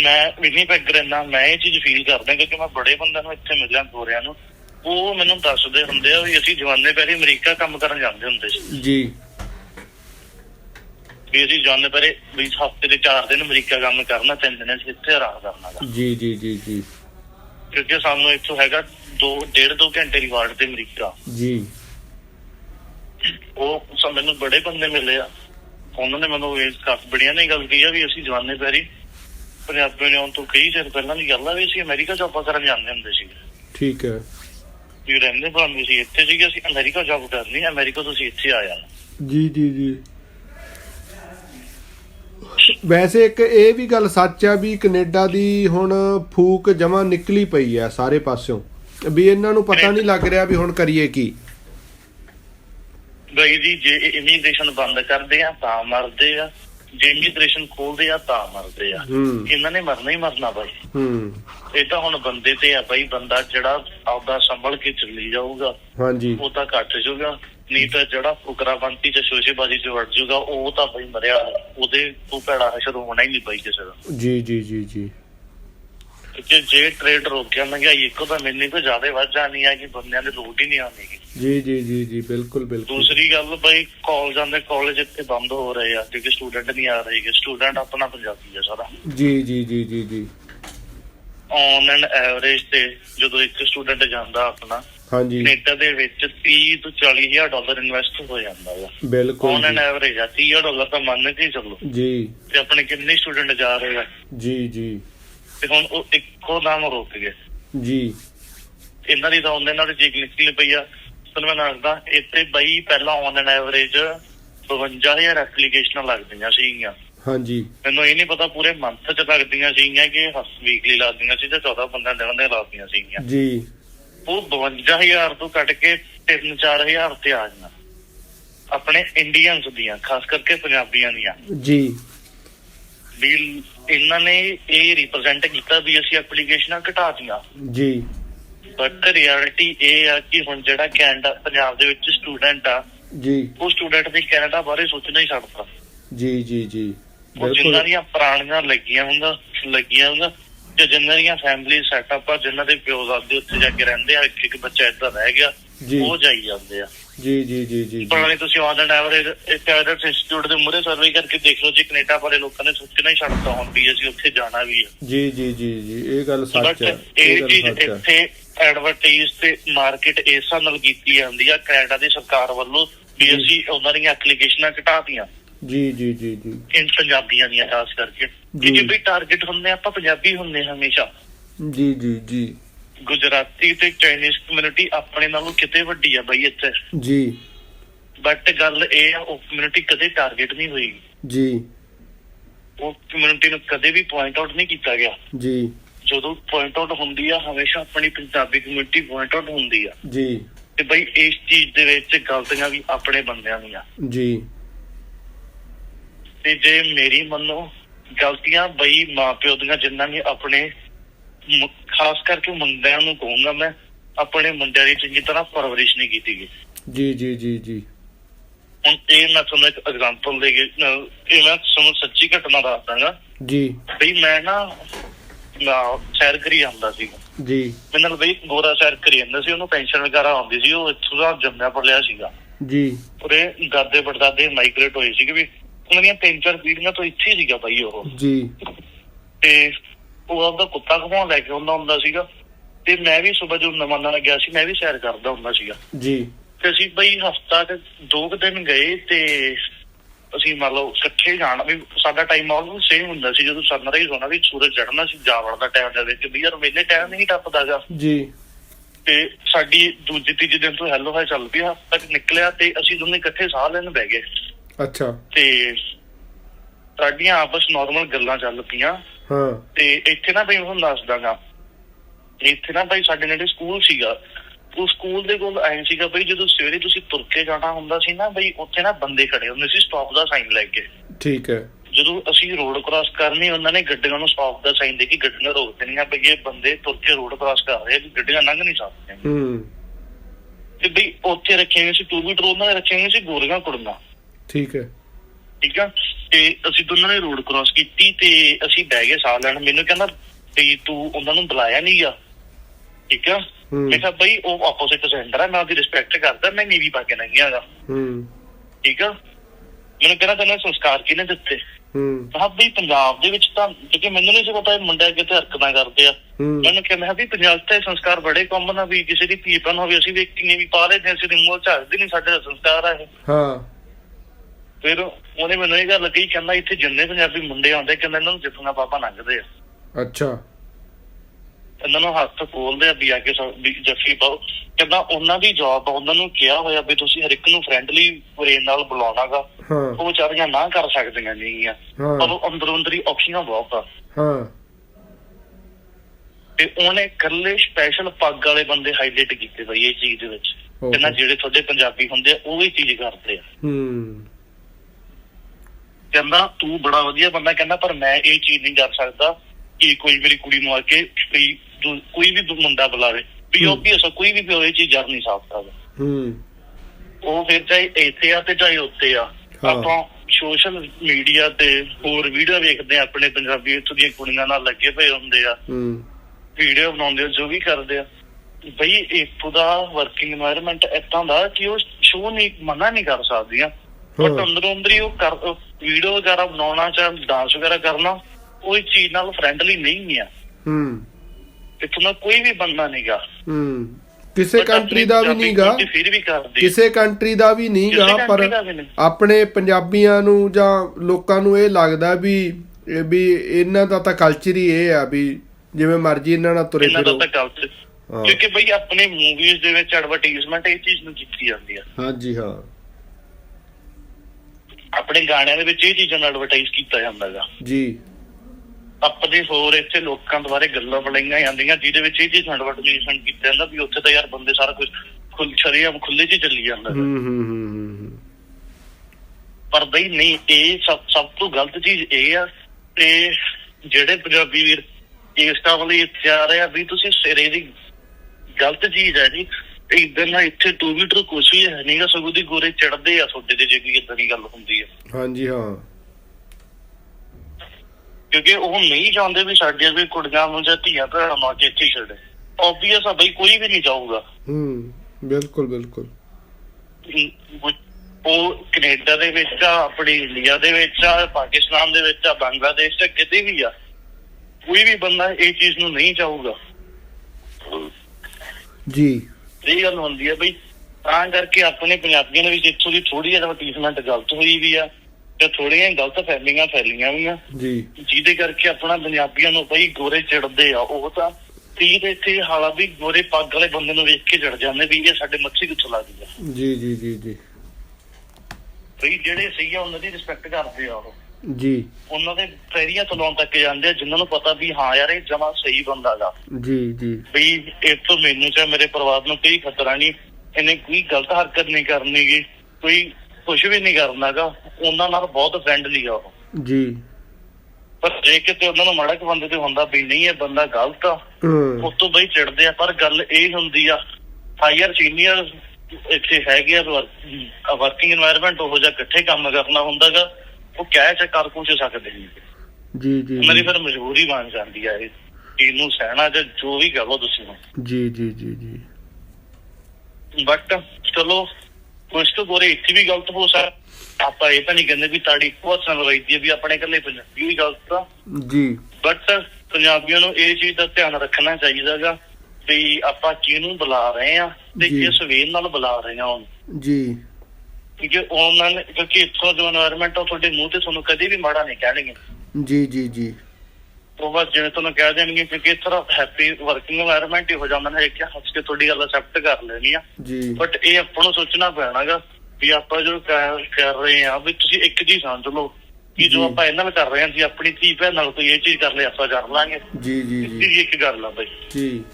ਮੈਂ ਵਿਨੀਪੈਗ ਰਹਿੰਦਾ ਮੈਂ ਇਹ ਚੀਜ਼ ਫੀਲ ਕਰਦਾ ਕਿਉਂਕਿ ਮੈਂ ਬੜੇ ਬੰਦਿਆਂ ਨੂੰ ਇੱਥੇ ਮਿਲਿਆ ਗੋਰਿਆਂ ਨੂੰ। ਉਹ ਮੈਨੂੰ ਦੱਸਦੇ ਹੁੰਦੇ ਆ ਵੀ ਅਸੀਂ ਜਵਾਨੇ ਪਹਿਲੇ ਅਮਰੀਕਾ ਕੰਮ ਕਰਨ ਜਾਂਦੇ ਹੁੰਦੇ ਸੀ। ਜੀ। ਵੀ ਅਸੀਂ ਜਵਾਨੇ ਪਹਿਲੇ ਵੀ ਹਫ਼ਤੇ ਦੇ 4 ਦਿਨ ਅਮਰੀਕਾ ਕੰਮ ਕਰਨਾ ਤਿੰਨ ਦਿਨ ਅਸੀਂ ਇੱਥੇ ਆਰਾਮ ਕਰਨਾ ਗਾ। ਜੀ ਜੀ ਜੀ ਜੀ। ਕਿਉਂਕਿ ਸਾਨੂੰ ਇੱਥੋਂ ਹੈਗਾ 2 ਡੇਢ 2 ਘੰਟੇ ਦੀ ਵਾਟ ਤੇ ਅਮਰੀਕਾ। ਜੀ। ਉਹ ਸਭ ਮੈਨੂੰ ਬੜੇ ਬੰਦੇ ਮਿਲੇ ਆ। ਉਹਨਾਂ ਨੇ ਮੈਨੂੰ ਇਹ ਕਾਫੀ ਬੜੀਆਂ ਨੇ ਗੱਲ ਕਹੀ ਆ ਵੀ ਅਸੀਂ ਜਵਾਨੇ ਪੈਰੀ। ਪੰਜਾਬੀ ਨੇ ਆਉਣ ਤੋਂ ਕਈ ਚਿਰ ਪਹਿਲਾਂ ਦੀ ਗੱਲ ਆ ਵੀ ਅਸੀਂ ਅਮਰੀਕਾ ਜੌਬਾਂ ਕਰਨ ਜਾਂਦੇ ਹੁੰਦੇ ਸੀ। ਠੀਕ ਹੈ। ਵੀ ਰਹਿੰਦੇ ਭਾਵੇਂ ਸੀ ਇੱਥੇ ਸੀਗੇ ਅਸੀਂ ਅਮਰੀਕਾ ਜੌਬ ਕਰਨੀ ਅਮਰੀਕਾ ਤੋਂ ਅਸੀਂ ਇੱਥੇ ਆ ਜਾਣਾ। ਜੀ ਜੀ ਜੀ। ਵੈਸੇ ਇੱਕ ਇਹ ਵੀ ਗੱਲ ਸੱਚ ਆ ਵੀ ਕੈਨੇਡਾ ਦੀ ਹੁਣ ਫੂਕ ਜਮਾ ਨਿਕਲੀ ਪਈ ਆ ਸਾਰੇ ਪਾਸਿਓਂ। ਵੀ ਇਹਨਾਂ ਨੂੰ ਪਤਾ ਨਹੀਂ ਲੱਗ ਰਿਹਾ ਵੀ ਹੁਣ ਕਰੀਏ ਕੀ। ਬਈ ਜੀ ਜੇ ਇਮੀਗ੍ਰੇਸ਼ਨ ਬੰਦ ਕਰਦੇ ਆ ਤਾਂ ਮਰਦੇ ਆ। ਜੇ ਇਮੀਗ੍ਰੇਸ਼ਨ ਖੋਲਦੇ ਆ ਤਾਂ ਮਰਦੇ ਆ। ਇਹਨਾਂ ਨੇ ਮਰਨਾ ਹੀ ਮਰਨਾ ਬਾਈ। ਹੂੰ। ਇਹ ਤਾਂ ਹੁਣ ਬੰਦੇ ਤੇ ਆ ਬਾਈ ਬੰਦਾ ਜਿਹੜਾ ਆਪਦਾ ਸੰਭਲ ਕੇ ਚੱਲੀ ਜਾਊਗਾ ਹਾਂਜੀ। ਉਹ ਤਾਂ ਘੱਟ ਜਾਊਗਾ। ਨਹੀਂ ਤਾਂ ਜਿਹੜਾ ਫੁਕਰਾਬੰਤੀ ਚ ਸ਼ੋਸ਼ੇਬਾਜ਼ੀ ਚ ਵੜ ਜਾਊਗਾ ਉਹ ਤਾਂ ਬਈ ਮਰਿਆ ਉਹਦੇ ਤੋਂ ਭੈੜਾ ਹਸ਼ਰ ਹੋਣਾ ਹੀ ਨਹੀਂ ਬਈ ਕਿਸੇ ਦਾ। ਜੀ ਜੀ ਜੀ ਜੀ। ਕਿ ਜੇ ਟ੍ਰੇਡ ਰੋਕਿਆ ਮਹਿੰਗਾਈ ਇੱਕੋ ਤਾਂ ਮਿਲਣੀ ਤੋਂ ਜ਼ਿਆਦਾ ਵੱਧ ਜਾਣੀ ਹੈ ਕਿ ਬੰਦਿਆਂ ਦੇ ਲੋਟ ਹੀ ਨਹੀਂ ਆਉਣਗੇ ਜੀ ਜੀ ਜੀ ਜੀ ਬਿਲਕੁਲ ਬਿਲਕੁਲ। ਦੂਸਰੀ ਗੱਲ ਬਈ ਕਾਲਜਾਂ ਦੇ ਕਾਲਜ ਇੱਥੇ ਬੰਦ ਹੋ ਰਹੇ ਆ ਕਿਉਂਕਿ ਸਟੂਡੈਂਟ ਨਹੀਂ ਆ ਰਹੇ ਸਟੂਡੈਂਟ ਆਪਣਾ ਪੰਜਾਬੀ ਆ ਸਾਰਾ। ਜੀ ਜੀ ਜੀ ਜੀ ਜੀ। ਔਨ ਐਵਰੇਜ ਤੇ ਜਦੋਂ ਇੱਕ ਸਟੂਡੈਂਟ ਜਾਂਦਾ ਆਪਣਾ ਹਾਂਜੀ। ਕੈਨੇਡਾ ਦੇ ਵਿੱਚ 30 ਤੋਂ 40 ਹਜ਼ਾਰ ਡਾਲਰ ਇਨਵੈਸਟ ਹੋ ਜਾਂਦਾ ਹੈ ਬਿਲਕੁਲ ਔਨ ਜੀ। ਐਵਰੇਜ ਆ 30 ਹਜ਼ਾਰ ਡਾਲਰ ਤਾਂ ਮੰਨ ਕੇ ਚੱਲੋ। ਜੀ। ਤੇ ਆਪਣੇ ਕਿੰਨੇ ਸਟੂਡੈਂਟ ਜਾ ਰਹੇ ਆ? ਜੀ ਜੀ। ਤੇ ਹੁਣ ਉਹ ਇੱਕੋ ਨਾਮ ਰੁਕ ਗਏ ਜੀ। ਇਹਨਾਂ ਦੀ ਤਾਂ ਉਹਦੇ ਨਾਲ ਚੀਕ ਨਿਕਲੀ ਪਈ ਆ। ਤੁਹਾਨੂੰ ਮੈਂ ਦੱਸਦਾ ਇੱਥੇ ਬਈ ਪਹਿਲਾਂ ਔਨ ਐਨ ਐਵਰੇਜ 52000 ਐਪਲੀਕੇਸ਼ਨਾਂ ਲੱਗਦੀਆਂ ਸੀਗੀਆਂ। ਹਾਂਜੀ। ਮੈਨੂੰ ਇਹ ਨਹੀਂ ਪਤਾ ਪੂਰੇ ਮੰਥ ਚ ਲੱਗਦੀਆਂ ਸੀਗੀਆਂ ਕਿ ਵੀਕਲੀ ਲੱਗਦੀਆਂ ਸੀ ਤੇ 14 15 ਦਿਨਾਂ ਦੇ ਲੱਗਦੀਆਂ ਸੀਗੀਆਂ। ਜੀ। ਉਹ 52000 ਤੋਂ ਕੱਟ ਕੇ 3-4000 ਤੇ ਆ ਗਈਆਂ ਆਪਣੇ ਇੰਡੀਅਨਸ ਦੀਆਂ ਖਾਸ ਕਰਕੇ ਪੰਜਾਬੀਆਂ ਦੀਆਂ। ਜੀ। ਵੀ ਇਹਨਾਂ ਨੇ ਇਹ ਰਿਪਰੈਜ਼ੈਂਟ ਕੀਤਾ ਵੀ ਅਸੀਂ ਐਪਲੀਕੇਸ਼ਨਾਂ ਘਟਾਤੀਆਂ ਜੀ। ਬਟ ਰਿਐਲਿਟੀ ਇਹ ਆ ਕਿ ਹੁਣ ਜਿਹੜਾ ਕੈਨੇਡਾ ਪੰਜਾਬ ਦੇ ਵਿੱਚ ਸਟੂਡੈਂਟ ਆ ਜੀ। ਉਹ ਸਟੂਡੈਂਟ ਦੀ ਕੈਨੇਡਾ ਬਾਰੇ ਸੋਚਣਾ ਹੀ ਛੱਡਦਾ ਜੀ ਜੀ ਜੀ। ਬਿਲਕੁਲ। ਦੀਆਂ ਪੁਰਾਣੀਆਂ ਲੱਗੀਆਂ ਹੁੰਦਾ ਲੱਗੀਆਂ ਹੁੰਦਾ ਤੇ ਜਿਨ੍ਹਾਂ ਦੀਆਂ ਫੈਮਿਲੀ ਸੈਟਅਪ ਆ ਜਿਨ੍ਹਾਂ ਦੇ ਪਿਓ ਦਾਦੇ ਉੱਥੇ ਜਾ ਕੇ ਰਹਿੰਦੇ ਆ ਇੱਕ ਇੱਕ ਬੱਚਾ ਇੱਧਰ ਰਹਿ ਗਿਆ ਉਹ ਜਾਈ ਜਾਂਦੇ ਆ। ਜੀ ਜੀ ਜੀ ਜੀ ਪਰ ਨਹੀਂ ਤੁਸੀਂ ਆਨ ਐਂਡ ਐਵਰੇਜ ਇੱਕ ਐਵਰੇਜ ਇੰਸਟੀਚਿਊਟ ਦੇ ਮੂਰੇ ਸਰਵੇ ਕਰਕੇ ਦੇਖ ਲਓ ਜੀ ਕੈਨੇਡਾ ਬਾਰੇ ਲੋਕਾਂ ਨੇ ਸੋਚਣਾ ਹੀ ਛੱਡਤਾ ਹੁਣ ਵੀ ਅਸੀਂ ਉੱਥੇ ਜਾਣਾ ਵੀ ਆ। ਜੀ ਜੀ ਜੀ ਜੀ ਇਹ ਗੱਲ ਸੱਚ ਹੈ ਇਹ ਚੀਜ਼ ਇੱਥੇ ਐਡਵਰਟਾਈਜ਼ ਤੇ ਮਾਰਕੀਟ ਇਸ ਨਾਲ ਕੀਤੀ ਜਾਂਦੀ ਆ ਕੈਨੇਡਾ ਦੀ ਸਰਕਾਰ ਵੱਲੋਂ ਵੀ। ਅਸੀਂ ਉਹਨਾਂ ਦੀਆਂ ਐਪਲੀਕੇਸ਼ਨਾਂ ਘਟਾਤੀਆਂ। ਜੀ ਜੀ ਜੀ ਜੀ। ਇਨ ਪੰਜਾਬੀਆਂ ਦੀਆਂ ਖਾਸ ਕਰਕੇ। ਕਿ ਵੀ ਟਾਰਗੇਟ ਹੁੰਦੇ ਆਪਾਂ ਪੰਜਾਬੀ ਹੁੰਦੇ ਹਾਂ ਹਮੇਸ਼ਾ। ਜੀ ਜੀ ਜੀ। ਗੁਜਰਾਤੀ ਤੇ ਚਾਈਨੀਜ਼ ਕਮਿਊਨਿਟੀ ਆਪਣੇ ਨਾਲੋਂ ਕਿਤੇ ਵੱਡੀ ਆ ਬਈ ਇੱਥੇ। ਜੀ। ਬਟ ਗੱਲ ਇਹ ਆ ਉਹ ਕਮਿਊਨਿਟੀ ਕਦੇ ਟਾਰਗੇਟ ਨਹੀਂ ਹੋਈ। ਜੀ। ਉਹ ਕਮਿਊਨਿਟੀ ਨੂੰ ਕਦੇ ਵੀ ਪੁਆਇੰਟ ਆਊਟ ਨਹੀਂ ਕੀਤਾ ਗਿਆ। ਜੀ। ਜਦੋਂ ਪੁਆਇੰਟ ਆਊਟ ਹੁੰਦੀ ਆ ਹਮੇਸ਼ਾ ਆਪਣੀ ਪੰਜਾਬੀ ਕਮਿਊਨਿਟੀ ਪੁਆਇੰਟ ਆਊਟ ਹੁੰਦੀ ਆ। ਜੀ। ਤੇ ਬਈ ਇਸ ਚੀਜ਼ ਦੇ ਵਿੱਚ ਗਲਤੀਆਂ ਵੀ ਆਪਣੇ ਬੰਦਿਆਂ ਦੀਆਂ। ਜੀ। ਤੇ ਜੇ ਮੇਰੀ ਮੰਨੋ ਗਲਤੀਆਂ ਬਈ ਮਾਪਿਓ ਦੀਆਂ ਜਿਨ੍ਹਾਂ ਨੇ ਆਪਣੇ ਖਾਸ ਕਰਕੇ ਮੁੰਡਿਆਂ ਨੂੰ ਕਹੂੰਗਾ ਮੈਂ ਆਪਣੇ ਮੁੰਡਿਆਂ ਦੀ ਚੰਗੀ ਤਰ੍ਹਾਂ ਪਰਵਰਿਸ਼ ਨਹੀਂ ਕੀਤੀ ਗਈ। ਜੀ ਜੀ ਜੀ ਜੀ। ਹੁਣ ਇਹ ਮੈਂ ਤੁਹਾਨੂੰ ਇੱਕ ਐਗਜ਼ਾਮਪਲ ਦੇ ਕੇ ਇਹ ਮੈਂ ਤੁਹਾਨੂੰ ਸੱਚੀ ਘਟਨਾ ਦੱਸਦਾਗਾ ਜੀ। ਬਈ ਮੈਂ ਨਾ ਨਾ ਸੈਰ ਕਰੀ ਜਾਂਦਾ ਸੀ। ਜੀ। ਮੇਰੇ ਨਾਲ ਬਈ ਗੋਰਾ ਸੈਰ ਕਰੀ ਜਾਂਦਾ ਸੀ ਉਹਨੂੰ ਪੈਨਸ਼ਨ ਵਗੈਰਾ ਆਉਂਦੀ ਸੀ ਉਹ ਇੱਥੋਂ ਦਾ ਜੰਮਿਆ ਪਲਿਆ ਸੀਗਾ। ਜੀ। ਉਹਦੇ ਦਾਦੇ ਪੜਦਾਦੇ ਮਾਈਗ੍ਰੇਟ ਹੋਏ ਸੀਗੇ ਵੀ। ਉਹਨਾਂ ਦੀਆਂ ਤਿੰਨ ਚਾਰ ਪੀੜ੍ਹੀਆਂ ਤੋਂ ਇੱਥੇ ਸੀਗਾ ਬਾਈ ਉਹ। ਜੀ। ਤੇ ਉਹ ਆਪਦਾ ਕੁੱਤਾ ਘੁਮਾਉਣ ਲੈ ਕੇ ਆਉਂਦਾ ਹੁੰਦਾ ਸੀਗਾ। ਤੇ ਮੈਂ ਵੀ ਸਵੇਰ ਜਦੋਂ ਨਵਾਂ ਨਵਾਂ ਗਿਆ ਸੀ ਮੈਂ ਵੀ ਸੈਰ ਕਰਦਾ ਹੁੰਦਾ ਸੀਗਾ। ਜੀ। ਤੇ ਅਸੀਂ ਬਈ ਹਫਤਾ ਤੇ ਦੋ ਕੁ ਦਿਨ ਗਏ ਤੇ ਅਸੀਂ ਮੰਨ ਲਓ ਇਕੱਠੇ ਜਾਣਾ ਵੀ ਸਾਡਾ ਟਾਈਮ ਆਲਮੋਸਟ ਸੇਮ ਹੁੰਦਾ ਸੀ ਜਦੋਂ ਸਨਰਾਈਜ਼ ਹੋਣਾ ਵੀ ਸੂਰਜ ਚੜ੍ਹਨਾ ਸੀ ਜਾਵੜ ਦਾ ਟਾਈਮ ਦੇ ਵਿੱਚ ਵੀ ਯਾਰ ਵੇਲੇ ਟਾਈਮ ਨਹੀਂ ਟੱਪਦਾਗਾ। ਜੀ। ਤੇ ਸਾਡੀ ਦੂਜੀ ਤੀਜੇ ਦਿਨ ਤੋਂ ਹੈਲੋ ਹਾਈ ਚੱਲ ਹਫਤਾ ਤੱਕ ਨਿਕਲਿਆ ਤੇ ਅਸੀਂ ਦੋਨੇ ਇਕੱਠੇ ਸਾਹ ਲੈਣ ਬਹਿ ਗਏ। ਅੱਛਾ। ਤੇ ਸਾਡੀਆਂ ਆਪਸ ਨਾਰਮਲ ਗੱਲਾਂ ਚੱਲ ਪਈਆਂ। ਹਾਂ। ਤੇ ਇੱਥੇ ਨਾ ਬਈ ਮੈਂ ਤੁਹਾਨੂੰ ਦੱਸਦਾਗਾ ਇੱਥੇ ਨਾ ਬਈ ਸਾਡੇ ਨੇੜੇ ਸਕੂਲ ਸੀਗਾ। ਉਹ ਸਕੂਲ ਦੇ ਕੋਲ ਐਂ ਸੀਗਾ ਬਈ ਜਦੋਂ ਸਵੇਰੇ ਤੁਸੀਂ ਤੁਰ ਕੇ ਜਾਣਾ ਹੁੰਦਾ ਸੀ ਨਾ ਬਈ ਉੱਥੇ ਨਾ ਬੰਦੇ ਖੜੇ ਹੁੰਦੇ ਸੀ ਸਟਾਪ ਦਾ ਸਾਈਨ ਲੈ ਕੇ। ਠੀਕ ਹੈ। ਜਦੋਂ ਅਸੀਂ ਰੋਡ ਕ੍ਰਾਸ ਕਰਨੀ ਉਹਨਾਂ ਨੇ ਗੱਡੀਆਂ ਨੂੰ ਸਟਾਪ ਦਾ ਸਾਈਨ ਦੇ ਕੇ ਗੱਡੀਆਂ ਰੋਕ ਦੇਣੀਆਂ ਬਈ ਇਹ ਬੰਦੇ ਤੁਰ ਕੇ ਰੋਡ ਕ੍ਰਾਸ ਕਰ ਰਹੇ ਗੱਡੀਆਂ ਲੰਘ ਨਹੀਂ ਸਕਦੀਆਂ। ਹੂੰ। ਤੇ ਬਈ ਉੱਥੇ ਰੱਖੇ ਹੋਏ ਸੀ ਟੂ ਵੀਲਰ ਉਹਨਾਂ ਨੇ ਰੱਖੇ ਹੋਏ ਸੀ ਗੋਰੀਆਂ ਕੁੜੀਆਂ। ਠੀਕ ਹੈ। ਠੀਕ ਆ? ਤੇ ਅਸੀਂ ਦੋਨਾਂ ਨੇ ਰੋਡ ਕ੍ਰਾਸ ਕੀਤੀ ਤੇ ਅਸੀਂ ਬਹਿ ਗਏ ਸਾਹ ਲੈਣ। ਮੈਨੂੰ ਕਹਿੰਦਾ ਵੀ ਤੂੰ ਉਹਨਾਂ ਨੂੰ ਬੁਲਾਇਆ ਨਹੀਂ ਆ। ਠੀਕ ਆ? ਹੂੰ। ਮੈਂ ਕਿਹਾ ਬਈ ਉਹ ਆਪੋਜ਼ਿਟ ਸੈਂਟਰ ਹੈ ਮੈਂ ਉਹਦੀ ਰਿਸਪੈਕਟ ਕਰਦਾ ਮੈਂ ਨੀਵੀਂ ਪਾ ਕੇ ਨਹੀਂ ਹੈਗਾ। ਹੂੰ। ਠੀਕ ਆ? ਮੈਨੂੰ ਕਹਿੰਦਾ ਤੈਨੂੰ ਸੰਸਕਾਰ ਕਿਹਨੇ ਦਿੱਤੇ? ਹੂੰ। ਹਾਂ ਬਈ ਪੰਜਾਬ ਦੇ ਵਿੱਚ ਤਾਂ ਕਿਉਂਕਿ ਮੈਨੂੰ ਨਹੀਂ ਸੀ ਪਤਾ ਇਹ ਮੁੰਡੇ ਕਿਤੇ ਹਰਕਤਾਂ ਕਰਦੇ ਆ। ਮੈਨੂੰ ਕਿਹਾ ਮੈਂ ਵੀ ਪੰਜਾਬ ਤਾਂ ਸੰਸਕਾਰ ਬੜੇ ਕਾਮਨ ਆ ਵੀ ਕਿਸੇ ਦੀ ਧੀ ਭੈਣ ਹੋਵੇ ਅਸੀਂ ਵੀ ਇੱਕ ਨੀਵੀਂ ਪਾ ਲੈਂਦੇ ਅਸੀਂ ਦੀ ਮੂੰਹ ਝਾਕਦੇ ਨਹੀਂ ਸਾਡੇ ਦਾ ਸੰਸਕਾਰ ਆ ਇਹ। ਹਾਂ। ਫਿਰ ਉਹਨੇ ਮੈਨੂੰ ਇਹ ਗੱਲ ਕਹੀ ਕਹਿੰਦਾ ਇੱਥੇ ਜਿੰਨੇ ਪੰਜਾਬੀ ਮੁੰਡੇ ਆਉਂਦੇ ਕਹਿੰਦਾ ਇਹਨਾਂ ਨੂੰ ਜੱਫੀਆਂ ਪਾਪਾ ਲੰਘਦੇ ਆ। ਅੱਛਾ। ਇਹਨਾਂ ਨੂੰ ਹੱਥ ਖੋਲਦੇ ਆ ਵੀ ਆ ਕੇ ਵੀ ਜੱਫੀ ਪਾਓ। ਕਹਿੰਦਾ ਉਹਨਾਂ ਦੀ ਜੌਬ ਉਹਨਾਂ ਨੂੰ ਕਿਹਾ ਹੋਇਆ ਵੀ ਤੁਸੀਂ ਹਰ ਇੱਕ ਨੂੰ ਫਰੈਂਡਲੀ ਵੇ ਨਾਲ ਬੁਲਾਉਣਾਗਾ। ਉਹ ਵਿਚਾਰੀਆਂ ਨਾ ਕਰ ਸਕਦੀਆਂ ਨਹੀਂ ਆ ਪਰ ਉਹ ਅੰਦਰੋਂ ਅੰਦਰੀ ਆਪਸ਼ਨਾਂ ਬਹੁਤ ਆ। ਹਾਂ। ਤੇ ਉਹਨੇ ਇਕੱਲੇ ਸਪੈਸ਼ਲ ਪੱਗ ਵਾਲੇ ਬੰਦੇ ਹਾਈਲਾਈਟ ਕੀਤੇ ਬਈ ਇਹ ਚੀਜ਼ ਦੇ ਵਿੱਚ। ਕਹਿੰਦਾ। ਜਿਹੜੇ ਤੁਹਾਡੇ ਪੰਜਾਬੀ ਹੁੰਦੇ ਆ ਉਹ ਹੀ ਚੀਜ਼ ਕਰਦੇ ਆ। ਹੂੰ। ਕਹਿੰਦਾ ਤੂੰ ਬੜਾ ਵਧੀਆ ਬੰਦਾ। ਕਹਿੰਦਾ ਪਰ ਮੈਂ ਇਹ ਚੀਜ਼ ਨਹੀਂ ਕਰ ਸਕਦਾ ਕਿ ਕੋਈ ਮੇਰੀ ਕੁੜੀ ਨੂੰ ਆ ਕੇ ਕੋਈ ਕੋਈ ਵੀ ਮੁੰਡਾ ਬੁਲਾਵੇ। ਵੀ ਉਹ ਵੀ ਅਸਾ ਕੋਈ ਵੀ ਪਿਓ ਚੀਜ਼ ਜਰ ਨਹੀਂ ਸਕਦਾ ਹੂੰ। ਉਹ ਫਿਰ ਚਾਹੇ ਇੱਥੇ ਆ ਤੇ ਚਾਹੇ ਉੱਥੇ ਆ। ਆਪਾਂ ਸੋਸ਼ਲ ਮੀਡੀਆ ਤੇ ਹੋਰ ਵੀਡੀਓ ਵੇਖਦੇ ਆ ਆਪਣੇ ਪੰਜਾਬੀ ਇੱਥੋਂ ਦੀਆਂ ਕੁੜੀਆਂ ਨਾਲ ਲੱਗੇ ਪਏ ਹੁੰਦੇ ਆ। ਹੂੰ। ਵੀਡੀਓ ਬਣਾਉਂਦੇ ਆ ਜੋ ਵੀ ਕਰਦੇ ਆ। ਬਈ ਇੱਥੋਂ ਦਾ ਵਰਕਿੰਗ এনवायरमेंਟ ਇਦਾਂ ਦਾ ਕਿ ਉਹ ਸ਼ੋਅ ਨਹੀਂ ਮਨਾ ਨਹੀਂ ਕਰ ਸਕਦੀਆਂ। ਬਟ। ਅੰਦਰੋਂ ਅੰਦਰੀ ਉਹ ਕਰ ਵੀਡੀਓ ਵਗੈਰਾ ਬਣਾਉਣਾ ਚਾਹੇ ਡਾਂਸ ਵਗੈਰਾ ਕਰਨਾ ਇਸ ਚੀਜ਼ ਨਾਲ ਫ੍ਰੈਂਡਲੀ ਨਹੀਂ ਆ। ਹੂੰ। ਇੱਥੋਂ ਦਾ ਕੋਈ ਵੀ ਬੰਦਾ ਨਹੀਂਗਾ ਹੂੰ। ਕਿਸੇ ਕੰਟਰੀ ਦਾ ਵੀ ਨਹੀਂਗਾ ਕਿਸੇ ਕੰਟਰੀ ਦਾ ਵੀ ਨਹੀਂਗਾ ਪਰ। ਆਪਣੇ ਪੰਜਾਬੀਆਂ ਨੂੰ ਜਾਂ ਲੋਕਾਂ ਨੂੰ ਇਹ ਲੱਗਦਾ ਵੀ ਵੀ ਇਹਨਾਂ ਦਾ ਤਾਂ ਕਲਚਰ ਹੀ ਇਹ ਆ ਵੀ ਜਿਵੇਂ ਮਰਜ਼ੀ ਇਹਨਾਂ ਨਾਲ ਤੁਰੇ ਇਹਨਾਂ ਦਾ ਫਿਰੋ। ਤਾਂ। ਕਿਉਂਕਿ ਬਈ ਆਪਣੇ ਮੂਵੀਜ਼ ਦੇ ਵਿੱਚ ਐਡਵਰਟਾਈਜ਼ਮੈਂਟ ਇਹ ਚੀਜ਼ ਨੂੰ ਕੀਤੀ ਜਾਂਦੀ ਆ। ਹਾਂਜੀ ਹਾਂ। ਆਪਣੇ ਗਾਣਿਆਂ ਦੇ ਵਿੱਚ ਇਹ ਚੀਜ਼ਾਂ ਨੂੰ ਐਡਵਰਟਾਈਜ਼ ਕੀਤਾ ਜਾਂਦਾ ਹੈਗਾ। ਜੀ। ਆਪਣੇ ਹੋਰ ਇੱਥੇ ਲੋਕਾਂ ਦੁਆਰੇ ਗੱਲਾਂ ਬਣਾਈਆਂ ਜਾਂਦੀਆਂ ਜਿਹਦੇ ਵਿੱਚ ਇਹ ਚੀਜ਼ ਐਡਵਰਟਾਈਜ਼ਮੈਂਟ ਕੀਤਾ ਜਾਂਦਾ ਵੀ ਉੱਥੇ ਤਾਂ ਯਾਰ ਬੰਦੇ ਸਾਰਾ ਕੁਝ ਖੁੱਲ ਸ਼ਰੀਆਮ ਖੁੱਲੇ 'ਚ ਚੱਲੀ ਜਾਂਦਾ ਹੂੰ ਹੂੰ ਹੂੰ ਪਰ ਬਈ ਨਹੀਂ ਇਹ ਸਭ ਸਭ ਤੋਂ ਗਲਤ ਚੀਜ਼ ਇਹ ਆ ਤੇ ਜਿਹੜੇ ਪੰਜਾਬੀ ਵੀਰ ਇਸ ਕੰਮ ਲਈ ਇੱਥੇ ਆ ਰਹੇ ਆ ਵੀ ਤੁਸੀਂ ਸਿਰੇ ਦੀ ਗਲਤ ਚੀਜ਼ ਹੈ ਜੀ ਇਦਾਂ ਨਾ ਇੱਥੇ 2 ਮੀਟਰ ਕੁਛ ਵੀ ਹੈ ਨਹੀਂਗਾ ਸਗੋਂ ਦੀ ਗੋਰੇ ਚੜਦੇ ਆ ਤੁਹਾਡੇ ਤੇ ਜੇ ਕੋਈ ਇਦਾਂ ਦੀ ਗੱਲ ਹੁੰਦੀ ਹੈ। ਹਾਂਜੀ ਹਾਂ। ਕਿਉਂਕਿ ਉਹ ਨਹੀਂ ਚਾਹੁੰਦੇ ਵੀ ਸਾਡੀਆਂ ਵੀ ਕੁੜੀਆਂ ਨੂੰ ਜਾਂ ਧੀਆਂ ਭੈਣਾਂ ਨੂੰ ਅੱਜ ਇੱਥੇ ਛੱਡੇ। ਆਬਵੀਅਸ ਆ ਬਈ ਕੋਈ ਵੀ ਨਹੀਂ ਚਾਹੂਗਾ ਹੂੰ ਬਿਲਕੁਲ ਬਿਲਕੁਲ। ਉਹ ਕੈਨੇਡਾ ਦੇ ਵਿੱਚ ਆ ਆਪਣੀ ਇੰਡੀਆ ਦੇ ਵਿੱਚ ਆ ਪਾਕਿਸਤਾਨ ਦੇ ਵਿੱਚ ਆ ਬੰਗਲਾਦੇਸ਼ ਚ ਕਿਤੇ ਵੀ ਆ ਕੋਈ ਵੀ ਬੰਦਾ ਇਹ ਚੀਜ਼ ਨੂੰ ਨਹੀਂ ਚਾਹੂਗਾ। ਜੀ। ਇਹ ਗੱਲ ਹੁੰਦੀ ਹੈ ਬਈ। ਤਾਂ ਕਰਕੇ ਆਪਣੇ ਪੰਜਾਬੀਆਂ ਦੇ ਵਿੱਚ ਇੱਥੋਂ ਦੀ ਥੋੜੀ ਐਡਵਰਟਾਈਜ਼ਮੈਂਟ ਗਲਤ ਹੋਈ ਵੀ ਆ ਤੇ ਥੋੜੀਆਂ ਗਲਤ ਫੈਲੀਆਂ ਫੈਲੀਆਂ ਵੀ ਆ ਜੀ। ਜਿਹਦੇ ਕਰਕੇ ਆਪਣਾ ਪੰਜਾਬੀਆਂ ਨੂੰ ਬਈ ਗੋਰੇ ਚੜਦੇ ਆ ਉਹ ਤਾਂ ਤੀ ਦੇ ਇੱਥੇ ਹਾਲਾ ਵੀ ਗੋਰੇ ਪੱਗ ਵਾਲੇ ਬੰਦੇ ਨੂੰ ਵੇਖ ਕੇ ਚੜ ਜਾਂਦੇ ਵੀ ਇਹ ਸਾਡੇ ਮੱਛੀ ਕਿੱਥੋਂ ਲੱਗਦੀ ਆ ਜੀ ਜੀ ਜੀ ਜੀ। ਬਈ ਜਿਹੜੇ ਸਹੀ ਆ ਉਹਨਾਂ ਦੀ ਰਿਸਪੈਕਟ ਕਰਦੇ ਆ ਉਹ। ਜੀ। ਉਹਨਾਂ ਦੇ ਫੈਰੀਆਂ ਚਲਾਉਣ ਤੱਕ ਜਾਂਦੇ ਆ ਨੂੰ ਪਤਾ ਵੀ ਹਾਂ ਯਾਰ ਇਹ ਜਮਾ ਸਹੀ ਬੰਦਾ ਗਾ। ਜੀ ਜੀ। ਵੀ ਇਹ ਤੋਂ ਮੈਨੂੰ ਚਾਹੇ ਮੇਰੇ ਪਰਿਵਾਰ ਨੂੰ ਕੋਈ ਖਤਰਾ ਨਹੀਂ ਇਹਨੇ ਕੋਈ ਗਲਤ ਹਰਕਤ ਨਹੀਂ ਕਰਨੀਗੀ ਕੋਈ ਕੁਝ ਵੀ ਨਹੀਂ ਕਰਨਾਗਾ ਉਹਨਾਂ ਨਾਲ ਬਹੁਤ ਫ੍ਰੈਂਡਲੀ ਆ ਉਹ। ਜੀ। ਪਰ ਜੇ ਕਿਤੇ ਉਹਨਾਂ ਨੂੰ ਮਾੜਾ ਬੰਦੇ ਤੇ ਹੁੰਦਾ ਵੀ ਨਹੀਂ ਇਹ ਬੰਦਾ ਗਲਤ ਆ ਉਸ ਤੋਂ ਬਈ ਚਿੜਦੇ ਆ ਪਰ ਗੱਲ ਇਹ ਹੁੰਦੀ ਆ ਹਾਇਰ ਸੀਨੀਅਰ ਇੱਥੇ ਹੈਗੇ ਆ ਵਰਕਿੰਗ এনवायरमेंट ਉਹ ਜਿਹਾ ਇਕੱਠੇ ਕੰਮ ਕਰਨਾ ਹੁੰਦਾਗਾ ਉਹ ਕਹਿ ਚ ਕਰ ਕੁਝ ਸਕਦੇ ਨਹੀਂ। ਜੀ ਜੀ ਦੀ ਜੀ। ਫਿਰ ਮਜਬੂਰੀ ਬਣ ਜਾਂਦੀ ਆ ਇਹ ਇਹਨੂੰ ਸਹਿਣਾ ਜਾਂ ਜੋ ਵੀ ਕਰ ਤੁਸੀਂ। ਜੀ ਜੀ ਜੀ ਜੀ। ਬਟ ਚਲੋ ਕੁਝ ਤੋਂ ਗੋਰੇ ਇੱਥੇ ਵੀ ਗਲਤ ਹੋ ਸਕਦਾ। ਆਪਾਂ ਇਹ ਤਾਂ ਨਹੀਂ ਕਹਿੰਦੇ ਵੀ ਤਾੜੀ ਇੱਕੋ ਹੱਥ ਨਾਲ ਵਜਾਈਦੀ ਹੈ ਵੀ ਆਪਣੇ ਇਕੱਲੇ ਪੰਜਾਬੀ ਵੀ ਗਲਤ ਆ। ਜੀ। ਬਟ ਪੰਜਾਬੀਆਂ ਨੂੰ ਇਹ ਚੀਜ਼ ਦਾ ਧਿਆਨ ਰੱਖਣਾ ਚਾਹੀਦਾਗਾ ਵੀ ਆਪਾਂ ਕਿਹਨੂੰ ਬੁਲਾ ਰਹੇ ਆ ਤੇ। ਕਿਸ ਵੇਲ ਨਾਲ ਬੁਲਾ ਰਹੇ ਆ ਉਹਨੂੰ। ਜੀ। ਕਿਉਂਕਿ ਉਹਨਾਂ ਨੇ ਕਿਉਂਕਿ ਇੱਥੋਂ ਜੋ এনवायरमेंट ਉਹ ਤੁਹਾਡੇ ਮੂੰਹ ਤੇ ਤੁਹਾਨੂੰ ਕਦੇ ਵੀ ਮਾੜਾ ਨਹੀਂ ਕਹਿਣਗੇ। ਜੀ ਜੀ ਜੀ। ਉਹ ਬਸ ਜਿਵੇਂ ਤੁਹਾਨੂੰ ਕਹਿ ਦੇਣਗੇ ਕਿਉਂਕਿ ਇੱਥੇ ਦਾ ਹੈਪੀ ਵਰਕਿੰਗ এনवायरमेंट ਹੀ ਹੋ ਜਾਂਦਾ ਮੈਂ ਇੱਕ ਹੱਸ ਕੇ ਤੁਹਾਡੀ ਗੱਲ ਅਸੈਪਟ ਕਰ ਲੈਣੀ ਆ। ਜੀ। ਬਟ ਇਹ ਆਪਾਂ ਨੂੰ ਸੋਚਣਾ ਪੈਣਾਗਾ ਵੀ ਆਪਾਂ ਜੋ ਕਰ ਰਹੇ ਆ ਵੀ ਤੁਸੀਂ ਇੱਕ ਜੀ ਸਮਝ ਲਓ ਕਿ ਜੋ ਆਪਾਂ ਇਹਨਾਂ ਨਾਲ ਕਰ ਰਹੇ ਹਾਂ ਜੀ ਆਪਣੀ ਧੀ ਭੈਣ ਨਾਲ ਕੋਈ ਇਹ ਚੀਜ਼ ਕਰ ਲੈ ਆਪਾਂ ਕਰ ਲਾਂਗੇ। ਜੀ ਜੀ ਜੀ। ਇਹ ਇੱਕ ਗੱਲ ਆ ਬਈ। ਜੀ।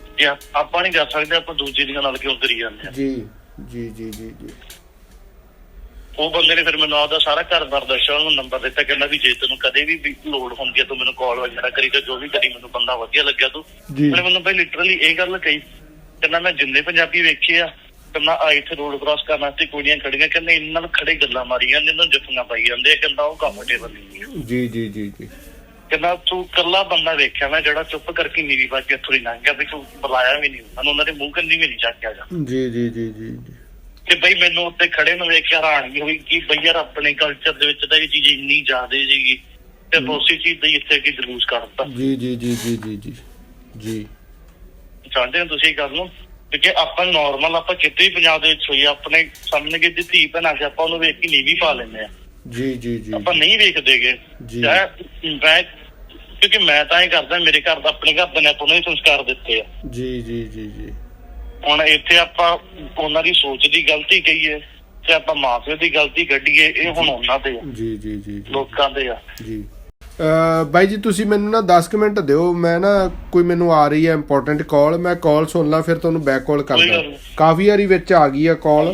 ਆਪਾਂ ਨਹੀਂ ਕਰ ਸਕਦੇ ਆਪਾਂ ਦੂਜੀ ਦੀਆਂ ਨਾਲ ਕਿਉਂ ਕਰੀ ਜਾਂਦੇ ਆ? ਜੀ ਜੀ ਜੀ ਜੀ। ਉਹ ਬੰਦੇ ਨੇ ਫਿਰ ਮੈਨੂੰ ਆਪਦਾ ਸਾਰਾ ਘਰ-ਬਾਰ ਦੱਸਿਆ ਉਹਨੂੰ ਨੰਬਰ ਦਿੱਤਾ ਕਹਿੰਦਾ ਵੀ ਜੇ ਤੈਨੂੰ ਕਦੇ ਵੀ ਲੋੜ ਹੁੰਦੀ ਹੈ ਤੂੰ ਮੈਨੂੰ ਕਾਲ ਵਗੈਰਾ ਕਰੀ ਤੇ ਜੋ ਵੀ ਕਰੀ ਮੈਨੂੰ ਬੰਦਾ ਵਧੀਆ ਲੱਗਿਆ ਤੂੰ। ਉਹਨੇ ਮੈਨੂੰ ਭਾਈ ਲਿਟਰਲੀ ਇਹ ਗੱਲ ਕਹੀ ਕਹਿੰਦਾ ਮੈਂ ਜਿੰਨੇ ਪੰਜਾਬੀ ਵੇਖੇ ਆ ਕਹਿੰਦਾ ਆ ਇੱਥੇ ਰੋਡ ਕ੍ਰਾਸ ਕਰਨ ਵਾਸਤੇ ਕੁੜੀਆਂ ਖੜੀਆਂ ਕਹਿੰਦੇ ਇਹਨਾਂ ਨਾਲ ਖੜੇ ਗੱਲਾਂ ਮਾਰੀ ਜਾਂਦੇ ਇਹਨਾਂ ਜੱਫੀਆਂ ਪਾਈ ਜਾਂਦੇ ਕਹਿੰਦਾ ਉਹ ਕੰਫਰਟੇਬਲ ਨਹੀਂ ਜੀ ਜੀ ਜੀ ਜੀ। ਕਹਿੰਦਾ ਤੂੰ ਕੱਲਾ ਬੰਦਾ ਵੇਖਿਆ ਮੈਂ ਜਿਹੜਾ ਚੁੱਪ ਕਰਕੇ ਨੀਵੀਂ ਕੇ ਇੱਥੋਂ ਹੀ ਲੰਘ ਗਿਆ ਵੀ ਤੂੰ ਬੁਲਾਇਆ ਵੀ ਨਹੀਂ ਉਹਨਾਂ ਨੂੰ ਉਹਨਾਂ ਦੇ ਮੂੰਹ ਕੰਨੀ ਵੀ ਨਹੀਂ ਚੱਕਿਆ ਜੀ ਜੀ ਜੀ ਜੀ ਜੀ। ਕਿ ਬਈ ਮੈਨੂੰ ਉੱਤੇ ਖੜੇ ਨੂੰ ਵੇਖ ਕੇ ਹੈਰਾਨਗੀ ਹੋਈ ਕਿ ਬਈ ਯਾਰ ਆਪਣੇ ਕਲਚਰ ਦੇ ਵਿੱਚ ਤਾਂ ਇਹ ਚੀਜ਼ ਇੰਨੀ ਜ਼ਿਆਦਾ ਸੀਗੀ ਤੇ ਉਸੇ ਚੀਜ਼ ਦਾ ਇੱਥੇ ਕੀ ਜਲੂਸ ਕੱਢਤਾ। ਜੀ ਜੀ ਜੀ ਜੀ ਜੀ ਜੀ ਜੀ। ਚਾਹੁੰਦੇ ਹੋ ਤੁਸੀਂ ਗੱਲ ਨੂੰ? ਕਿਉਂਕਿ ਆਪਾਂ ਨਾਰਮਲ ਆਪਾਂ ਕਿਤੇ ਵੀ ਪੰਜਾਬ ਦੇ ਵਿੱਚ ਹੋਈ ਆਪਣੇ ਸਾਹਮਣੇ ਕਿਤੇ ਧੀ ਭੈਣਾਂ ਕੇ ਆਪਾਂ ਉਹਨੂੰ ਵੇਖ ਕੇ ਨਹੀਂ ਵੀ ਪਾ ਲੈਂਦੇ ਆ ਜੀ ਜੀ ਜੀ ਆਪਾਂ ਨਹੀਂ ਵੇਖਦੇਗੇ ਜੀ। ਮੈਂ ਕਿਉਂਕਿ ਮੈਂ ਤਾਂ ਇਹ ਕਰਦਾ ਮੇਰੇ ਘਰ ਦਾ ਆਪਣੇ ਘਰ ਦੇ ਨੇ ਆਪਾਂ ਨੂੰ ਹੀ ਸੰਸਕਾਰ ਦਿੱਤੇ ਆ। ਜੀ ਜੀ ਜੀ ਜੀ। ਹੁਣ ਇੱਥੇ ਆਪਾਂ ਉਹਨਾਂ ਦੀ ਸੋਚ ਦੀ ਗਲਤੀ ਕਹੀਏ ਤੇ ਆਪਾਂ ਮਾਪਿਓ ਦੀ ਗਲਤੀ ਕੱਢੀਏ ਇਹ ਹੁਣ ਉਹਨਾਂ ਦੇ ਆ। ਜੀ ਜੀ ਜੀ ਲੋਕਾਂ ਦੇ ਆ। ਜੀ। ਅ ਬਾਈ ਜੀ ਤੁਸੀਂ ਮੈਨੂੰ ਨਾ 10 ਕੁ ਮਿੰਟ ਦਿਓ ਮੈਂ ਨਾ ਕੋਈ ਮੈਨੂੰ ਆ ਰਹੀ ਹੈ ਇੰਪੋਰਟੈਂਟ ਕਾਲ ਮੈਂ ਕਾਲ ਸੁਣ ਲਾਂ ਫਿਰ ਤੁਹਾਨੂੰ ਬੈਕ ਕਾਲ ਕਰਦਾ। ਕਾਫੀ ਵਾਰੀ ਵਿੱਚ ਆ ਗਈ ਆ ਕਾਲ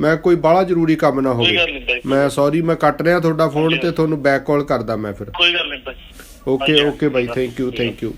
ਮੈਂ ਕੋਈ ਬਾਹਲਾ ਜ਼ਰੂਰੀ ਕੰਮ ਨਾ ਹੋਵੇ। ਮੈਂ ਸੌਰੀ ਮੈਂ ਕੱਟ ਰਿਹਾ ਤੁਹਾਡਾ ਫੋਨ ਤੇ ਤੁਹਾਨੂੰ ਬੈਕ ਕਾਲ ਕਰਦਾ ਮੈਂ ਫਿਰ। ਕੋਈ ਗੱਲ ਨਹੀਂ ਬਾਈ। Okay okay bye. Thank you thank you